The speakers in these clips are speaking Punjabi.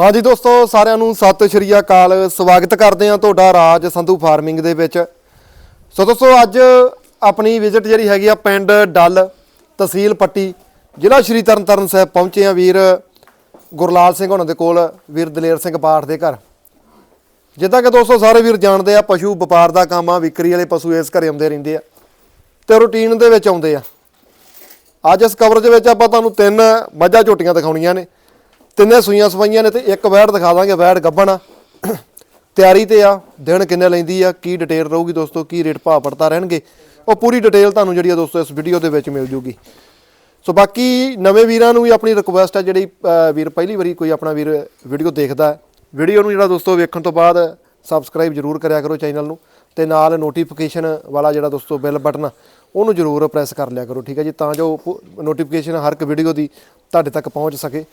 ਹਾਂਜੀ ਦੋਸਤੋ, ਸਾਰਿਆਂ ਨੂੰ ਸਤਿ ਸ਼੍ਰੀ ਅਕਾਲ। ਸਵਾਗਤ ਕਰਦੇ ਹਾਂ ਤੁਹਾਡਾ ਰਾਜ ਸੰਧੂ ਫਾਰਮਿੰਗ ਦੇ ਵਿੱਚ। ਸੋ ਦੋਸਤੋ, ਅੱਜ ਆਪਣੀ ਵਿਜ਼ਿਟ ਜਿਹੜੀ ਹੈਗੀ ਆ ਪਿੰਡ ਡੱਲ ਤਹਿਸੀਲ ਪੱਟੀ, ਜ਼ਿਲ੍ਹਾ ਸ਼੍ਰੀ ਤਰਨਤਾਰਨ ਸਾਹਿਬ ਪਹੁੰਚੇ ਆ ਵੀਰ ਗੁਰਲਾਲ ਸਿੰਘ ਉਹਨਾਂ ਦੇ ਕੋਲ, ਵੀਰ ਦਲੇਰ ਸਿੰਘ ਬਾਠ ਦੇ ਘਰ। ਜਿੱਦਾਂ ਕਿ ਦੋਸਤੋ, ਸਾਰੇ ਵੀਰ ਜਾਣਦੇ ਆ, ਪਸ਼ੂ ਵਪਾਰ ਦਾ ਕੰਮ ਆ, ਵਿਕਰੀ ਵਾਲੇ ਪਸ਼ੂ ਇਸ ਘਰੇ ਆਉਂਦੇ ਰਹਿੰਦੇ ਆ ਤੇ ਰੂਟੀਨ ਦੇ ਵਿੱਚ ਆਉਂਦੇ ਆ। ਅੱਜ ਇਸ ਕਵਰੇਜ ਵਿੱਚ ਆਪਾਂ ਤੁਹਾਨੂੰ ਤਿੰਨ ਮੱਝਾਂ ਝੋਟੀਆਂ ਦਿਖਾਉਣੀਆਂ ਨੇ। ਤਿੰਨੇ ਸੂਈਆਂ ਸਵਾਈਆਂ ਨੇ ਤੇ ਇੱਕ ਵੈੜ ਦਿਖਾ ਦਾਂਗੇ ਵੈੜ ਗੱਬਣ ਆ। ਤਿਆਰੀ ਤੇ ਆ ਦਿਨ ਕਿੰਨੇ ਲੈਂਦੀ ਆ ਕੀ ਡਿਟੇਲ ਰਹੂਗੀ ਦੋਸਤੋ ਕੀ ਰੇਟ ਭਾਅ ਪੜਤਾ ਰਹਿਣਗੇ। ਉਹ ਪੂਰੀ ਡਿਟੇਲ ਤੁਹਾਨੂੰ ਜਿਹੜੀ ਆ ਦੋਸਤੋ ਇਸ ਵੀਡੀਓ ਦੇ ਵਿੱਚ ਮਿਲ ਜੂਗੀ। ਸੋ ਬਾਕੀ ਨਵੇਂ ਵੀਰਾਂ ਨੂੰ ਵੀ ਆਪਣੀ ਰਿਕੁਐਸਟ ਆ ਜਿਹੜੀ ਵੀਰ ਪਹਿਲੀ ਵਾਰੀ ਕੋਈ ਆਪਣਾ ਵੀਰ ਵੀਡੀਓ ਦੇਖਦਾ ਵੀਡੀਓ ਨੂੰ ਜਿਹੜਾ ਦੋਸਤੋ ਵੇਖਣ ਤੋਂ ਬਾਅਦ ਸਬਸਕ੍ਰਾਈਬ ਜਰੂਰ ਕਰਿਆ ਕਰੋ ਚੈਨਲ ਨੂੰ ਤੇ ਨਾਲ ਨੋਟੀਫਿਕੇਸ਼ਨ ਵਾਲਾ ਜਿਹੜਾ ਦੋਸਤੋ ਬੈਲ ਬਟਨ ਆ, ਉਹਨੂੰ ਜਰੂਰ ਪ੍ਰੈਸ ਕਰ ਲਿਆ ਕਰੋ ਠੀਕ ਹੈ ਜੀ? ਤਾਂ ਜੋ ਨੋਟੀਫਿਕੇਸ਼ਨ ਹਰ ਇੱਕ ਵੀਡੀਓ ਦੀ ਤੁਹਾਡੇ ਤੱਕ ਪਹੁੰਚ ਸਕੇ।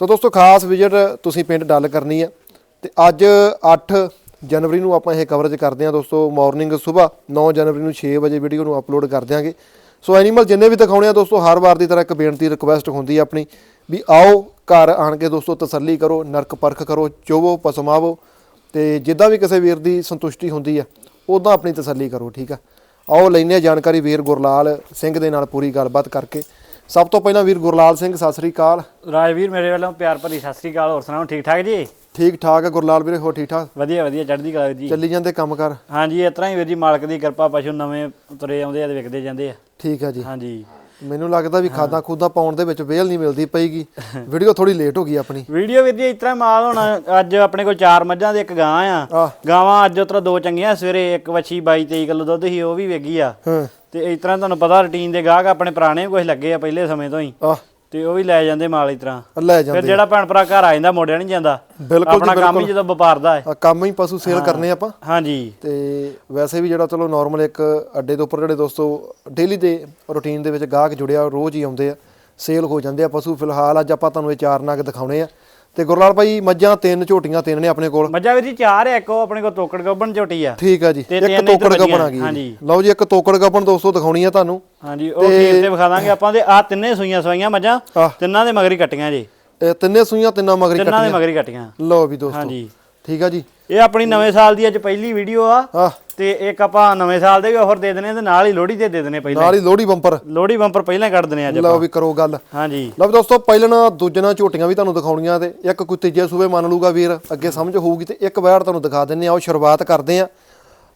ਸੋ ਦੋਸਤੋ, ਖਾਸ ਵਿਜ਼ਿਟ ਤੁਸੀਂ ਪਿੰਡ ਡੱਲ ਕਰਨੀ ਆ ਤੇ ਅੱਜ 8 ਜਨਵਰੀ ਨੂੰ ਆਪਾਂ ਇਹ ਕਵਰੇਜ ਕਰਦੇ ਹਾਂ ਦੋਸਤੋ ਮਾਰਨਿੰਗ ਸਵੇਰ 9 ਜਨਵਰੀ ਨੂੰ 6 ਵਜੇ ਵੀਡੀਓ ਨੂੰ ਅਪਲੋਡ ਕਰ ਦਿਆਂਗੇ। ਸੋ ਐਨੀਮਲ ਜਿੰਨੇ ਵੀ ਦਿਖਾਉਣੇ ਆ ਦੋਸਤੋ, ਹਰ ਵਾਰ ਦੀ ਤਰ੍ਹਾਂ ਇੱਕ ਬੇਨਤੀ ਰਿਕੁਐਸਟ ਹੁੰਦੀ ਆ ਆਪਣੀ ਵੀ ਆਓ, ਘਰ ਆਣ ਕੇ ਦੋਸਤੋ ਤਸੱਲੀ ਕਰੋ, ਨਰਕ ਪਰਖ ਕਰੋ, ਚੋਵੋ, ਪਸਮਾਵੋ ਤੇ ਜਿੱਦਾਂ ਵੀ ਕਿਸੇ ਵੀਰ ਦੀ ਸੰਤੁਸ਼ਟੀ ਹੁੰਦੀ ਆ ਉਦਾਂ ਆਪਣੀ ਤਸੱਲੀ ਕਰੋ, ਠੀਕ ਆ? ਆਓ ਲੈਨੇ ਆ ਜਾਣਕਾਰੀ ਵੀਰ ਗੁਰਲਾਲ ਸਿੰਘ ਦੇ ਨਾਲ ਪੂਰੀ ਗੱਲਬਾਤ ਕਰਕੇ ਸਭ ਤੋਂ ਪਹਿਲਾਂ ਵੀਰ ਗੁਰਲਾਲ ਸਿੰਘ ਸਤਿ ਸ੍ਰੀ ਅਕਾਲ। ਰਾਜਵੀਰ ਮੇਰੇ ਵੱਲੋਂ ਪਿਆਰ ਭਰੀ ਸਤਿ ਸ੍ਰੀ ਅਕਾਲ ਹੋਰ ਸੁਣਾਓ ਠੀਕ ਠਾਕ ਜੀ? ਠੀਕ ਠਾਕ ਹੈ ਗੁਰਲਾਲ ਵੀਰੇ ਹੋ ਠੀਕ ਠਾਕ? ਵਧੀਆ ਵਧੀਆ ਚੜ੍ਹਦੀ ਕਲਾ ਜੀ। ਚੱਲੀ ਜਾਂਦੇ ਕੰਮ ਕਰ? ਹਾਂਜੀ ਇਸ ਤਰ੍ਹਾਂ ਹੀ ਵੀਰ ਜੀ ਮਾਲਕ ਦੀ ਕਿਰਪਾ ਪਸ਼ੂ ਨਵੇਂ ਤੁਰੇ ਆਉਂਦੇ ਆ ਤੇ ਵਿਕਦੇ ਜਾਂਦੇ ਆ। ਠੀਕ ਹੈ ਜੀ। ਹਾਂਜੀ। ਮੈਨੂੰ ਲੱਗਦਾ ਵੀ ਖਾਦਾਂ ਖੂਦਾਂ ਪਾਉਣ ਦੇ ਵਿੱਚ ਵੇਲ ਨਹੀਂ ਮਿਲਦੀ ਪਈਗੀ। ਵੀਡੀਓ ਥੋੜੀ ਲੇਟ ਹੋ ਗਈ ਆਪਣੀ। ਵੀਡੀਓ ਵੀਰ ਜੀ ਇਸ ਤਰ੍ਹਾਂ ਮਾਲ ਹੁਣ ਅੱਜ ਆਪਣੇ ਕੋਲ ਚਾਰ ਮੱਝਾਂ ਤੇ ਇੱਕ ਗਾਂ ਆ। ਗਾਵਾਂ ਅੱਜ ਉਤਰਾ ਦੋ ਚੰਗੀਆਂ ਸਵੇਰੇ ਇੱਕ ਵੱਛੀ 22 23 ਕਿਲੋ ਦੁੱਧ ਸੀ ਉਹ ਵੀ ਵੇਗੀ ਆ। ਤੇ ਇਸ ਤਰ੍ਹਾਂ ਤੁਹਾਨੂੰ ਪਤਾ ਰੁਟੀਨ ਦੇ ਗਾਹਕ ਆਪਣੇ ਪੁਰਾਣੇ ਵੀ ਕੁਝ ਲੱਗੇ ਆ ਪਹਿਲੇ ਸਮੇਂ ਤੋਂ ਹੀ। ਆਹ। ਤੇ ਉਹ ਵੀ ਲੈ ਜਾਂਦੇ ਮਾਲ ਇਸ ਤਰ੍ਹਾਂ। ਲੈ ਫਿਰ ਜਾਂਦੇ ਜਿਹੜਾ ਭੈਣ ਭਰਾ ਘਰ ਆ ਜਾਂਦਾ ਮੋੜਿਆ ਨਹੀਂ ਜਾਂਦਾ। ਬਿਲਕੁਲ ਆਪਣਾ ਕੰਮ ਹੀ ਜਦੋਂ ਵਪਾਰ ਦਾ ਹੈ। ਆ ਕੰਮ ਹੀ ਪਸ਼ੂ ਸੇਲ ਕਰਨੇ ਆਪਾਂ। ਹਾਂਜੀ। ਤੇ ਵੈਸੇ ਵੀ ਜਿਹੜਾ ਚਲੋ ਨਾਰਮਲ ਇੱਕ ਅੱਡੇ ਦੇ ਉੱਪਰ ਜਿਹੜੇ ਦੋਸਤੋ ਡੇਲੀ ਦੇ ਰੁਟੀਨ ਦੇ ਵਿੱਚ ਗਾਹਕ ਜੁੜਿਆ ਰੋਜ਼ ਹੀ ਆਉਂਦੇ ਆ। ਸੇਲ ਹੋ ਜਾਂਦੇ ਆ ਪਸ਼ੂ। ਫਿਲਹਾਲ ਅੱਜ ਆਪਾਂ ਤੁਹਾਨੂੰ ਇਹ ਚਾਰ ਨਗ ਦਿਖਾਉਣੇ ਆ। ਤੇ ਗੁਰਲਾਲ ਭਾਈ ਮੱਝਾਂ ਤਿੰਨ ਝੋਟੀਆਂ ਤਿੰਨ ਨੇ ਆਪਣੇ ਕੋਲ। ਮੱਝਾਂ ਵੀਰ ਜੀ ਚਾਰ ਆ ਇੱਕ ਉਹ ਆਪਣੇ ਕੋਲ ਤੋਕੜ ਗੱਬਣ ਝੋਟੀ ਆ। ਠੀਕ ਆ ਜੀ ਤੇ ਇੱਕ ਤੋਕੜ ਗੱਪਣ ਆ ਗਈ। ਲਓ ਜੀ ਇੱਕ ਤੋਕੜ ਗੱਪਣ ਦੋਸਤੋ ਦਿਖਾਉਣੀ ਆ ਤੁਹਾਨੂੰ। ਹਾਂਜੀ ਉਹ ਖੀਰ ਤੇ ਵਿਖਾ ਦਾਂਗੇ ਆਪਾਂ ਦੇ। ਆ ਤਿੰਨੇ ਸੂਈਆਂ ਸਵਾਈਆਂ ਮੱਝਾਂ। ਤਿੰਨਾਂ ਦੇ ਮਗਰੀ ਕੱਟੀਆਂ ਜੀ। ਇਹ ਤਿੰਨੇ ਸੂਈਆਂ ਤਿੰਨਾਂ ਮਗਰੀ ਤਿੰਨਾਂ ਦੇ ਕੱਟੀਆਂ। ਮਗਰੀ ਕੱਟੀਆਂ। ਲਓ ਵੀ ਦੋਸਤੋ ਹਾਂਜੀ। ਠੀਕ ਆ ਜੀ। ਇਹ ਆਪਣੀ ਨਵੇਂ ਸਾਲ ਦੀ ਅੱਜ ਪਹਿਲੀ ਵੀਡੀਓ ਆ। ਆ ਤੇ ਇੱਕ ਆਪਾਂ ਨਵੇਂ ਸਾਲ ਦੇ ਵੀ ਆਫਰ ਦੇ ਦੇਣੇ ਤੇ ਨਾਲ ਹੀ ਲੋਹੜੀ ਦੇ ਦੇ ਦੇਣੇ ਪਹਿਲਾਂ। ਨਾਲ ਹੀ ਲੋਹੜੀ ਬੰਪਰ। ਲੋਹੜੀ ਬੰਪਰ ਪਹਿਲਾਂ ਕੱਢ ਦੇਣੇ ਅੱਜ ਲਓ ਵੀ ਕਰੋ ਗੱਲ। ਹਾਂਜੀ। ਲਓ ਦੋਸਤੋ ਪਹਿਲਣਾ ਦੂਜਣਾ ਝੋਟੀਆਂ ਵੀ ਤੁਹਾਨੂੰ ਦਿਖਾਉਣੀਆਂ ਤੇ ਇੱਕ ਕੋਈ ਤੀਜੇ ਸੂਬੇ ਮੰਨ ਲੂਗਾ ਵੀਰ ਅੱਗੇ ਸਮਝ ਹੋਊਗੀ ਤੇ ਇੱਕ ਵੈੜ ਤੁਹਾਨੂੰ ਦਿਖਾ ਦਿੰਨੇ ਆ ਉਹ ਸ਼ੁਰੂਆਤ ਕਰਦੇ ਆ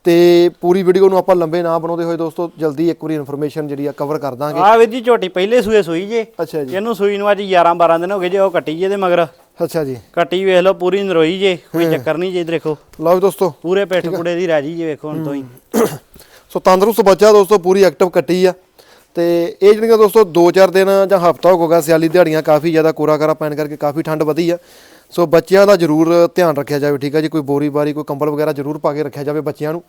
ਤੇ ਪੂਰੀ ਵੀਡੀਓ ਨੂੰ ਆਪਾਂ ਲੰਬੇ ਨਾ ਬਣਾਉਂਦੇ ਹੋਏ ਦੋਸਤੋ ਜਲਦੀ ਇੱਕ ਵਾਰੀ ਇਨਫੋਰਮੇਸ਼ਨ ਜਿਹੜੀ ਆ ਕਵਰ ਕਰ ਦਾਂਗੇ। ਆ ਵੀਰ ਜੀ ਝੋਟੀ ਪਹਿਲੇ ਸੂਏ ਸੂਈ ਜੇ। ਅੱਛਾ ਜੀ। ਇਹਨੂੰ ਸੂਈ ਨੂੰ ਅੱਜ 11 12 ਦਿਨ ਹੋ ਗਏ ਜੇ ਉਹ ਕੱਟੀ ਜੇ ਦੇ ਮਗਰ। ਅੱਛਾ ਜੀ। ਕੱਟੀ ਵੇਖ ਲਓ ਪੂਰੀ ਨਰੋਈ ਜੇ ਕੋਈ ਚੱਕਰ ਨਹੀਂ ਜੇ ਦੇਖੋ ਲਓ ਦੋਸਤੋ। ਪੂਰੇ ਪਿੱਠ ਕੁੜੇ ਦੀ ਰਾਜੀ ਜੇ ਵੇਖੋ ਹੁਣ ਤੋਂ ਹੀ। ਸੋ ਤੰਦਰੁਸਤ ਬੱਚਾ ਦੋਸਤੋ ਪੂਰੀ ਐਕਟਿਵ ਕੱਟੀ ਆ। ਤੇ ਇਹ ਜਿਹੜੀਆਂ ਦੋਸਤੋ 2-4 ਦਿਨ ਜਾਂ ਹਫਤਾ ਹੋ ਗਿਆ ਸਿਆਲੀ ਦਿਹਾੜੀਆਂ ਕਾਫੀ ਜ਼ਿਆਦਾ ਕੋਰਾ ਕਰਾ ਪੈਣ ਕਰਕੇ ਕਾਫੀ ਠੰਡ ਵਧੀ ਆ। ਸੋ ਬੱਚਿਆਂ ਦਾ ਜ਼ਰੂਰ ਧਿਆਨ ਰੱਖਿਆ ਜਾਵੇ ਠੀਕ ਆ ਜੀ? ਕੋਈ ਬੋਰੀ ਬਾਰੀ ਕੋਈ ਕੰਬਲ ਵਗੈਰਾ ਜ਼ਰੂਰ ਪਾ ਕੇ ਰੱਖਿਆ ਜਾਵੇ ਬੱਚਿਆਂ ਨੂੰ।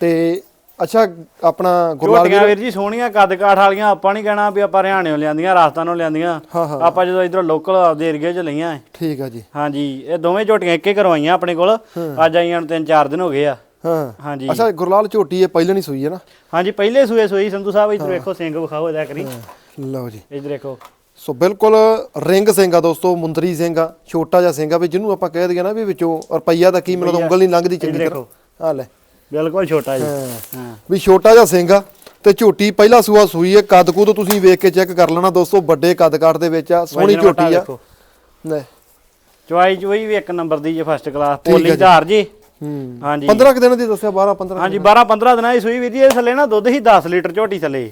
ਤੇ ਅੱਛਾ ਆਪਣਾ ਗੁਰਲਾਲ ਝੋਟੀਆਂ ਵੀਰ? ਜੀ ਸੋਹਣੀਆਂ ਕੱਦ ਕਾਠ ਵਾਲੀਆਂ ਆਪਾਂ ਨਹੀਂ ਕਹਿਣਾ ਵੀ ਆਪਾਂ ਹਰਿਆਣਿਓਂ ਲਿਆਂਦੀਆਂ ਰਾਜਸਥਾਨੋਂ ਲਿਆਂਦੀਆਂ। ਹਾਂ ਹਾਂ। ਆਪਾਂ ਜਦੋਂ ਇਧਰੋਂ ਲੋਕਲ ਆਪਦੇ ਏਰੀਏ 'ਚ ਲਈਆਂ ਐ। ਠੀਕ ਆ ਜੀ। ਹਾਂਜੀ ਇਹ ਦੋਵੇਂ ਝੋਟੀਆਂ ਇੱਕੇ ਕਰਵਾਈਆਂ ਆਪਣੇ ਕੋਲ। ਅੱਜ ਆਈਆਂ ਨੂੰ ਤਿੰਨ ਚਾਰ ਦਿਨ ਹੋ ਗਏ ਆ। ਹਾਂ। ਹਾਂਜੀ। ਅੱਛਾ ਗੁਰਲਾਲ ਝੋਟੀ ਇਹ ਪਹਿਲਾਂ ਨਹੀਂ ਸੂਈ ਹੈ ਨਾ? ਹਾਂਜੀ ਪਹਿਲੇ ਸੂਏ ਸੂਈ ਸੰਧੂ ਸਾਹਿਬ ਇੱਧਰ ਵੇਖੋ ਸਿੰਘ ਵਿਖਾਓ ਇਹਦਾ ਕਰੀ। ਲਓ ਜੀ। ਇੱਧਰ ਦੇਖੋ ਸੋ ਬਿਲਕੁਲ ਰਿੰਗ ਸਿੰਘ ਦੋਸਤੋ ਮੁੰਦਰੀ ਸਿੰਘ ਛੋਟਾ ਜਿਹਾ ਸਿੰਘ ਵੀ ਜਿਹਨੂੰ ਆਪਾਂ ਕਹਿ ਦਈਏ ਨਾ ਵੀ ਵਿੱਚੋਂ ਰੁਪਈਆ ਦਾ ਕੀ ਮਿਲਦਾ ਉਂਗਲ ਨਹੀਂ ਲੰਘਦੀ ਚੰਗੀ ਤਰ੍ਹਾਂ। ਦੇਖੋ। ਆ ਲੈ। ਬਿਲਕੁਲ ਛੋਟਾ ਜੀ ਹਾਂ। ਵੀ ਛੋਟਾ ਜਿਹਾ ਸਿੰਘ ਆ ਤੇ ਝੋਟੀ ਪਹਿਲਾ ਸੂਆ ਸੂਈ ਹੈ ਕੱਦ ਕੁਦ ਤੁਸੀਂ ਵੇਖ ਕੇ ਚੈੱਕ ਕਰ ਲੈਣਾ ਦੋਸਤੋ ਵੱਡੇ ਕੱਦ ਕਾਠ ਦੇ ਵਿੱਚ ਆ ਸੋਹਣੀ ਝੋਟੀ ਆ। ਲੈ ਚੁਆਈ ਚੁਈ ਵੀ ਇੱਕ ਨੰਬਰ ਦੀ ਜੇ ਫਸਟ ਕਲਾਸ ਪੋਲੀ। ਧਾਰ ਜੀ ਹਾਂਜੀ। 15 ਕੁ ਦਿਨ ਦੀ ਦੱਸਿਆ 12 15 ਹਾਂਜੀ 12 15 ਦਿਨਾਂ ਦੀ ਸੂਈ ਵੀਰ ਜੀ ਇਹ ਥੱਲੇ ਨਾ ਦੁੱਧ ਹੀ 10 ਲੀਟਰ ਝੋਟੀ ਥੱਲੇ।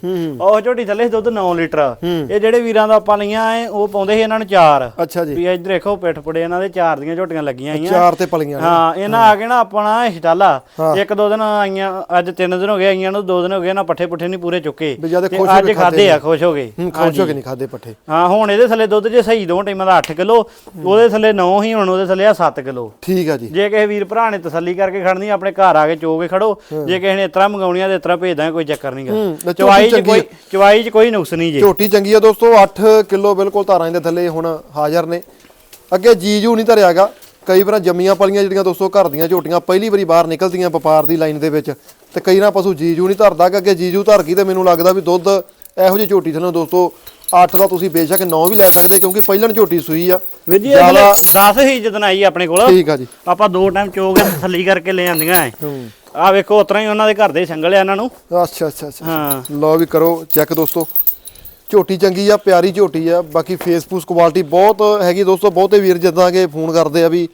ਉਹ ਝੋਟੀ ਥੱਲੇ ਦੁੱਧ 9 ਲੀਟਰ। ਇਹ ਜਿਹੜੇ ਵੀਰਾਂ ਦਾ ਆਪਾਂ ਲਈਆਂ ਐ ਉਹ ਪਾਉਂਦੇ ਸੀ ਇਹਨਾਂ ਨੂੰ ਚਾਰ। ਅੱਛਾ ਜੀ। ਵੀ ਇੱਧਰ ਦੇਖੋ ਪਿੱਠ ਪੁੜੇ ਇਹਨਾਂ ਦੇ ਚਾਰ ਦੀਆਂ ਝੋਟੀਆਂ ਲੱਗੀਆਂ ਆਈਆਂ ਚਾਰ ਤੇ ਪਲੀਆਂ। ਹਾਂ ਇਹਨਾਂ ਆ ਕੇ ਨਾ ਆਪਣਾ ਛਟਾਲਾ ਹਾਂ। ਇੱਕ ਦੋ ਦਿਨ ਆਈਆਂ ਅੱਜ ਤਿੰਨ ਦਿਨ ਹੋ ਗਏ ਆਈਆਂ ਨੂੰ ਦੋ ਦਿਨ ਹੋ ਗਏ ਨਾ ਪੱਠੇ ਪੁੱਠੇ ਨਹੀਂ ਪੂਰੇ ਚੁੱਕੇ। ਅੱਜ ਖਾਦੇ ਆ ਖੁਸ਼ ਹੋ ਗਏ। ਖੁਸ਼ ਹੋ ਕੇ ਨਹੀਂ ਖਾਦੇ ਪੱਠੇ। ਹਾਂ ਹੁਣ ਇਹਦੇ ਥੱਲੇ ਦੁੱਧ ਜੇ ਸਹੀ ਦੋ ਟਾਈਮਾਂ ਦਾ 8 ਕਿਲੋ ਉਹਦੇ ਥੱਲੇ 9 ਹੀ ਹੁਣ ਉਹਦੇ ਥੱਲੇ ਆ 7 ਕਿਲੋ। ਠੀਕ ਆ ਜੀ। ਜੇ ਕਿਸੇ ਵੀਰ ਭਰਾ ਨੇ ਤਸੱਲੀ ਕਰਕੇ ਖੜਨੀ ਆਪਣੇ ਘਰ ਆ ਕੇ ਚੋ ਕੇ ਖੜੋ। ਜੇ ਕਿਸੇ ਨੇ ਇਤਰਾ ਮੰਗਾਉਣੀਆਂ ਤੇ ਇਤਰਾ ਭੇਜ ਦਾਂਗੇ ਕੋਈ ਚੱਕਰ ਨਹੀਂਗਾ ਚਵਾਈ ਚ ਕੋਈ ਚਵਾਈ ਚ ਕੋਈ ਨੁਕਸ ਨਹੀਂ ਜੇ। ਝੋਟੀ ਚੰਗੀ ਆ ਦੋਸਤੋ 8 ਕਿਲੋ ਬਿਲਕੁਲ ਧਾਰਾਂ ਦੇ ਥੱਲੇ ਹੁਣ ਹਾਜ਼ਰ ਨੇ। ਅੱਗੇ ਜੀਜੂ ਨਹੀਂ ਧਰਿਆਗਾ। ਕਈ ਵਾਰ ਜੰਮੀਆਂ ਪਲੀਆਂ ਜਿਹੜੀਆਂ ਦੋਸਤੋ ਘਰ ਦੀਆਂ ਝੋਟੀਆਂ ਪਹਿਲੀ ਵਾਰੀ ਬਾਹਰ ਨਿਕਲਦੀਆਂ ਵਪਾਰ ਦੀ ਲਾਈਨ ਦੇ ਵਿੱਚ। ਤੇ ਕਈ ਨਾ ਪਸ਼ੂ ਜੀਜੂ ਨਹੀਂ ਧਰਦਾ ਕਿ ਅੱਗੇ ਜੀਜੂ ਧਰ ਗਈ ਤੇ ਮੈਨੂੰ ਲੱਗਦਾ ਵੀ ਦੁੱਧ ਇਹੋ ਜਿਹੀ ਝੋਟੀ ਥੱਲੇ ਦੋਸਤੋ 8 ਦਾ ਤੁਸੀਂ ਬੇਸ਼ੱਕ 9 ਵੀ ਲੈ ਸਕਦੇ ਕਿਉਂਕਿ ਪਹਿਲਣ ਝੋਟੀ ਸੂਈ ਆ। ਵੀਰ ਜੀ ਇਹ ਜ਼ਿਆਦਾ 10 ਹੀ ਜਦਨ ਆਈ ਆਪਣੇ ਕੋਲ ਠੀਕ ਆ ਜੀ। ਆਪਾਂ ਦੋ ਟਾਈਮ ਚੋਗ ਥੱਲੀ ਕਰਕੇ ਲੈ ਜਾਂਦੀਆਂ ਐ। ਹੂੰ। ਆ ਵੇਖੋ ਉਤਰਾ ਹੀ ਉਹਨਾਂ ਦੇ ਘਰ ਦੇ ਸੰਗਲ ਆ ਇਹਨਾਂ ਨੂੰ। ਅੱਛਾ ਅੱਛਾ ਅੱਛਾ। ਹਾਂ। ਲਓ ਵੀ ਕਰੋ ਚੈੱਕ ਦੋਸਤੋ। ਝੋਟੀ ਚੰਗੀ ਆ ਪਿਆਰੀ ਝੋਟੀ ਆ। ਬਾਕੀ ਫੇਸਬੁੱਕ ਕੁਆਲਿਟੀ ਬਹੁਤ ਹੈਗੀ ਦੋਸਤੋ ਬਹੁਤੇ ਵੀਰ ਜਿੱਦਾਂ ਕਿ ਫੋਨ ਕਰਦੇ ਆ ਵੀ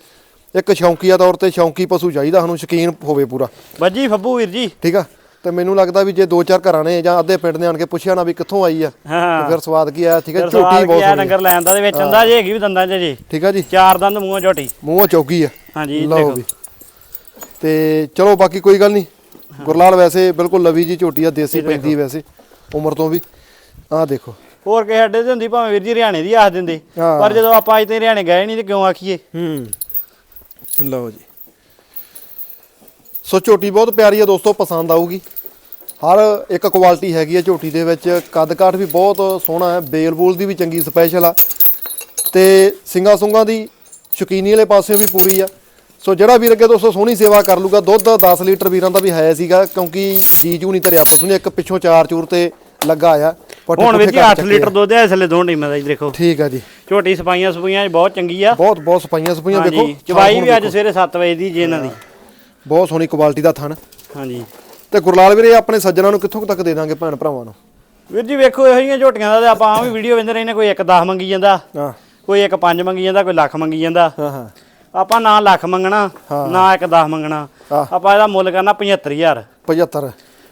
ਇੱਕ ਸ਼ੌਂਕੀਆ ਤੌਰ ਤੇ ਸ਼ੌਂਕੀ ਪਸ਼ੂ ਚਾਹੀਦਾ ਸਾਨੂੰ ਸ਼ੌਕੀਨ ਹੋਵੇ ਪੂਰਾ। ਬੱਜੀ ਫੱਬੂ ਵੀਰ ਜੀ। ਠੀਕ ਆ? ਤੇ ਮੈਨੂੰ ਲੱਗਦਾ ਵੀ ਜੇ ਦੋ ਚਾਰ ਘਰਾਂ ਨੇ ਜਾਂ ਅੱਧੇ ਪਿੰਡ ਨੇ ਆਣ ਕੇ ਪੁੱਛਿਆ ਨਾ ਵੀ ਕਿੱਥੋਂ ਆਈ ਆ ਹਾਂ। ਤੇ ਫਿਰ ਸਵਾਦ ਕੀ ਆਇਆ? ਠੀਕ ਫਿਰ ਝੋਟੀ ਬਹੁਤ ਸੋਹਣੀ ਆ। ਡੰਗਰ ਲੈਣ ਦਾ ਦੇ ਵਿੱਚ ਅੰਦਾ ਜੇ ਹੈਗੀ ਵੀ ਦੰਦਾਂ 'ਚ ਜੀ। ਠੀਕ ਆ ਜੀ। ਚਾਰ ਦੰਦ ਮੂੰਹੋਂ ਝੋਟੀ। ਮੂੰਹੋਂ ਚੌਗੀ ਆ। ਹਾਂਜੀ ਲਓ ਵੀ। ਤੇ ਚਲੋ ਬਾਕੀ ਕੋਈ ਗੱਲ ਨਹੀਂ। ਗੁਰਲਾਲ ਵੈਸੇ ਬਿਲਕੁਲ ਲਵੀ ਜੀ ਝੋਟੀ ਆ ਦੇਸੀ ਪੈਂਦੀ ਵੈਸੇ ਉਮਰ ਤੋਂ ਵੀ। ਆਹ ਦੇਖੋ। ਹੋਰ ਕਿਸੇ ਅੱਡੇ ਤੇ ਹੁੰਦੀ ਭਾਵੇਂ ਵੀਰ ਜੀ ਹਰਿਆਣੇ ਦੀ ਆਖ ਦਿੰਦੇ। ਹਾਂ। ਪਰ ਜਦੋਂ ਆਪਾਂ ਅੱਜ ਤੇ ਹਰਿਆਣੇ ਗਏ ਨਹੀਂ ਤੇ ਕਿਉਂ ਆਖੀਏ? ਹੂੰ। ਲਓ ਜੀ। ਸੋ ਝੋਟੀ ਬਹੁਤ ਪਿਆਰੀ ਆ ਦੋਸਤੋ ਪਸੰਦ ਆਊਗੀ। ਹਰ ਇੱਕ ਕੁਆਲਿਟੀ ਹੈਗੀ ਆ ਝੋਟੀ ਦੇ ਵਿੱਚ। ਕੱਦ ਕਾਠ ਵੀ ਬਹੁਤ ਸੋਹਣਾ ਹੈ ਬੇਲ ਬੂਲ ਦੀ ਵੀ ਚੰਗੀ ਸਪੈਸ਼ਲ ਆ। ਤੇ ਸਿੰਗਾ ਸੁੰਗਾ ਦੀ ਸ਼ੌਕੀਨੀ ਵਾਲੇ ਪਾਸਿਓਂ ਵੀ ਪੂਰੀ ਆ। ਸੋ ਜਿਹੜਾ ਵੀਰ ਅੱਗੇ ਦੋਸਤੋ ਸੋਹਣੀ ਸੇਵਾ ਕਰ ਲੂਗਾ ਦੁੱਧ 10 ਲੀਟਰ ਵੀਰਾਂ ਦਾ ਵੀ ਹੈ ਸੀਗਾ ਕਿਉਂਕਿ ਜੀਜੂ ਨਹੀਂ ਧਰਿਆ ਪਸ਼ੂ ਨੇ ਇੱਕ ਪਿੱਛੋਂ ਚਾਰ ਚੂਰ ਤੇ ਲੱਗਾ ਆ। ਹੁਣ ਜੀ ਘੱਟ 8 ਚੱਕੇ ਲੀਟਰ। ਦੁੱਧ ਹੈ ਇਸ ਲਈ ਦੋ ਟੀਮਾਂ ਦਾ ਜੀ ਦੇਖੋ। ਠੀਕ ਆ ਜੀ। ਝੋਟੀ ਸਫਾਈਆਂ 'ਚ ਬਹੁਤ ਚੰਗੀ ਆ। ਬਹੁਤ ਬਹੁਤ ਸਫਾਈਆਂ ਸਫਾਈਆਂ ਦੇਖੋ। ਚਵਾਈ ਵੀ ਅੱਜ ਸਵੇਰੇ 7 ਵਜੇ ਦੀ ਜੀ ਇਹਨਾਂ ਦੀ। ਬਹੁਤ ਸੋਹਣੀ ਕੁਆਲਿਟੀ ਦਾ ਥਣ। ਹਾਂਜੀ। ਤੇ ਗੁਰਲਾਲ ਵੀਰੇ ਆਪਣੇ ਸੱਜਣਾ ਨੂੰ ਕਿੱਥੋਂ ਕੁ ਤੱਕ ਦੇ ਦਾਂਗੇ ਭੈਣ ਭਰਾਵਾਂ ਨੂੰ? ਵੀਰ ਜੀ ਵੇਖੋ ਇਹੋ ਜਿਹੀਆਂ ਝੋਟੀਆਂ ਦਾ ਤੇ ਆਪਾਂ ਆਮ ਵੀ ਵੀਡੀਓ ਵੇਂਦੇ ਰਹਿੰਦੇ ਕੋਈ ਇੱਕ 10 ਮੰਗੀ ਜਾਂਦਾ ਹਾਂ। ਕੋਈ ਇੱਕ 5 ਮੰਗੀ ਜਾਂਦਾ ਕੋਈ ਲੱਖ ਮੰਗੀ ਜਾਂਦਾ। ਹਾਂ ਹਾਂ। ਆਪਾਂ ਨਾ ਲੱਖ ਮੰਗਣਾ ਹਾਂ। ਨਾ ਇੱਕ 10 ਮੰਗਣਾ ਹਾਂ। ਆਪਾਂ ਇਹਦਾ ਮੁੱਲ ਕਰਨਾ 75000 75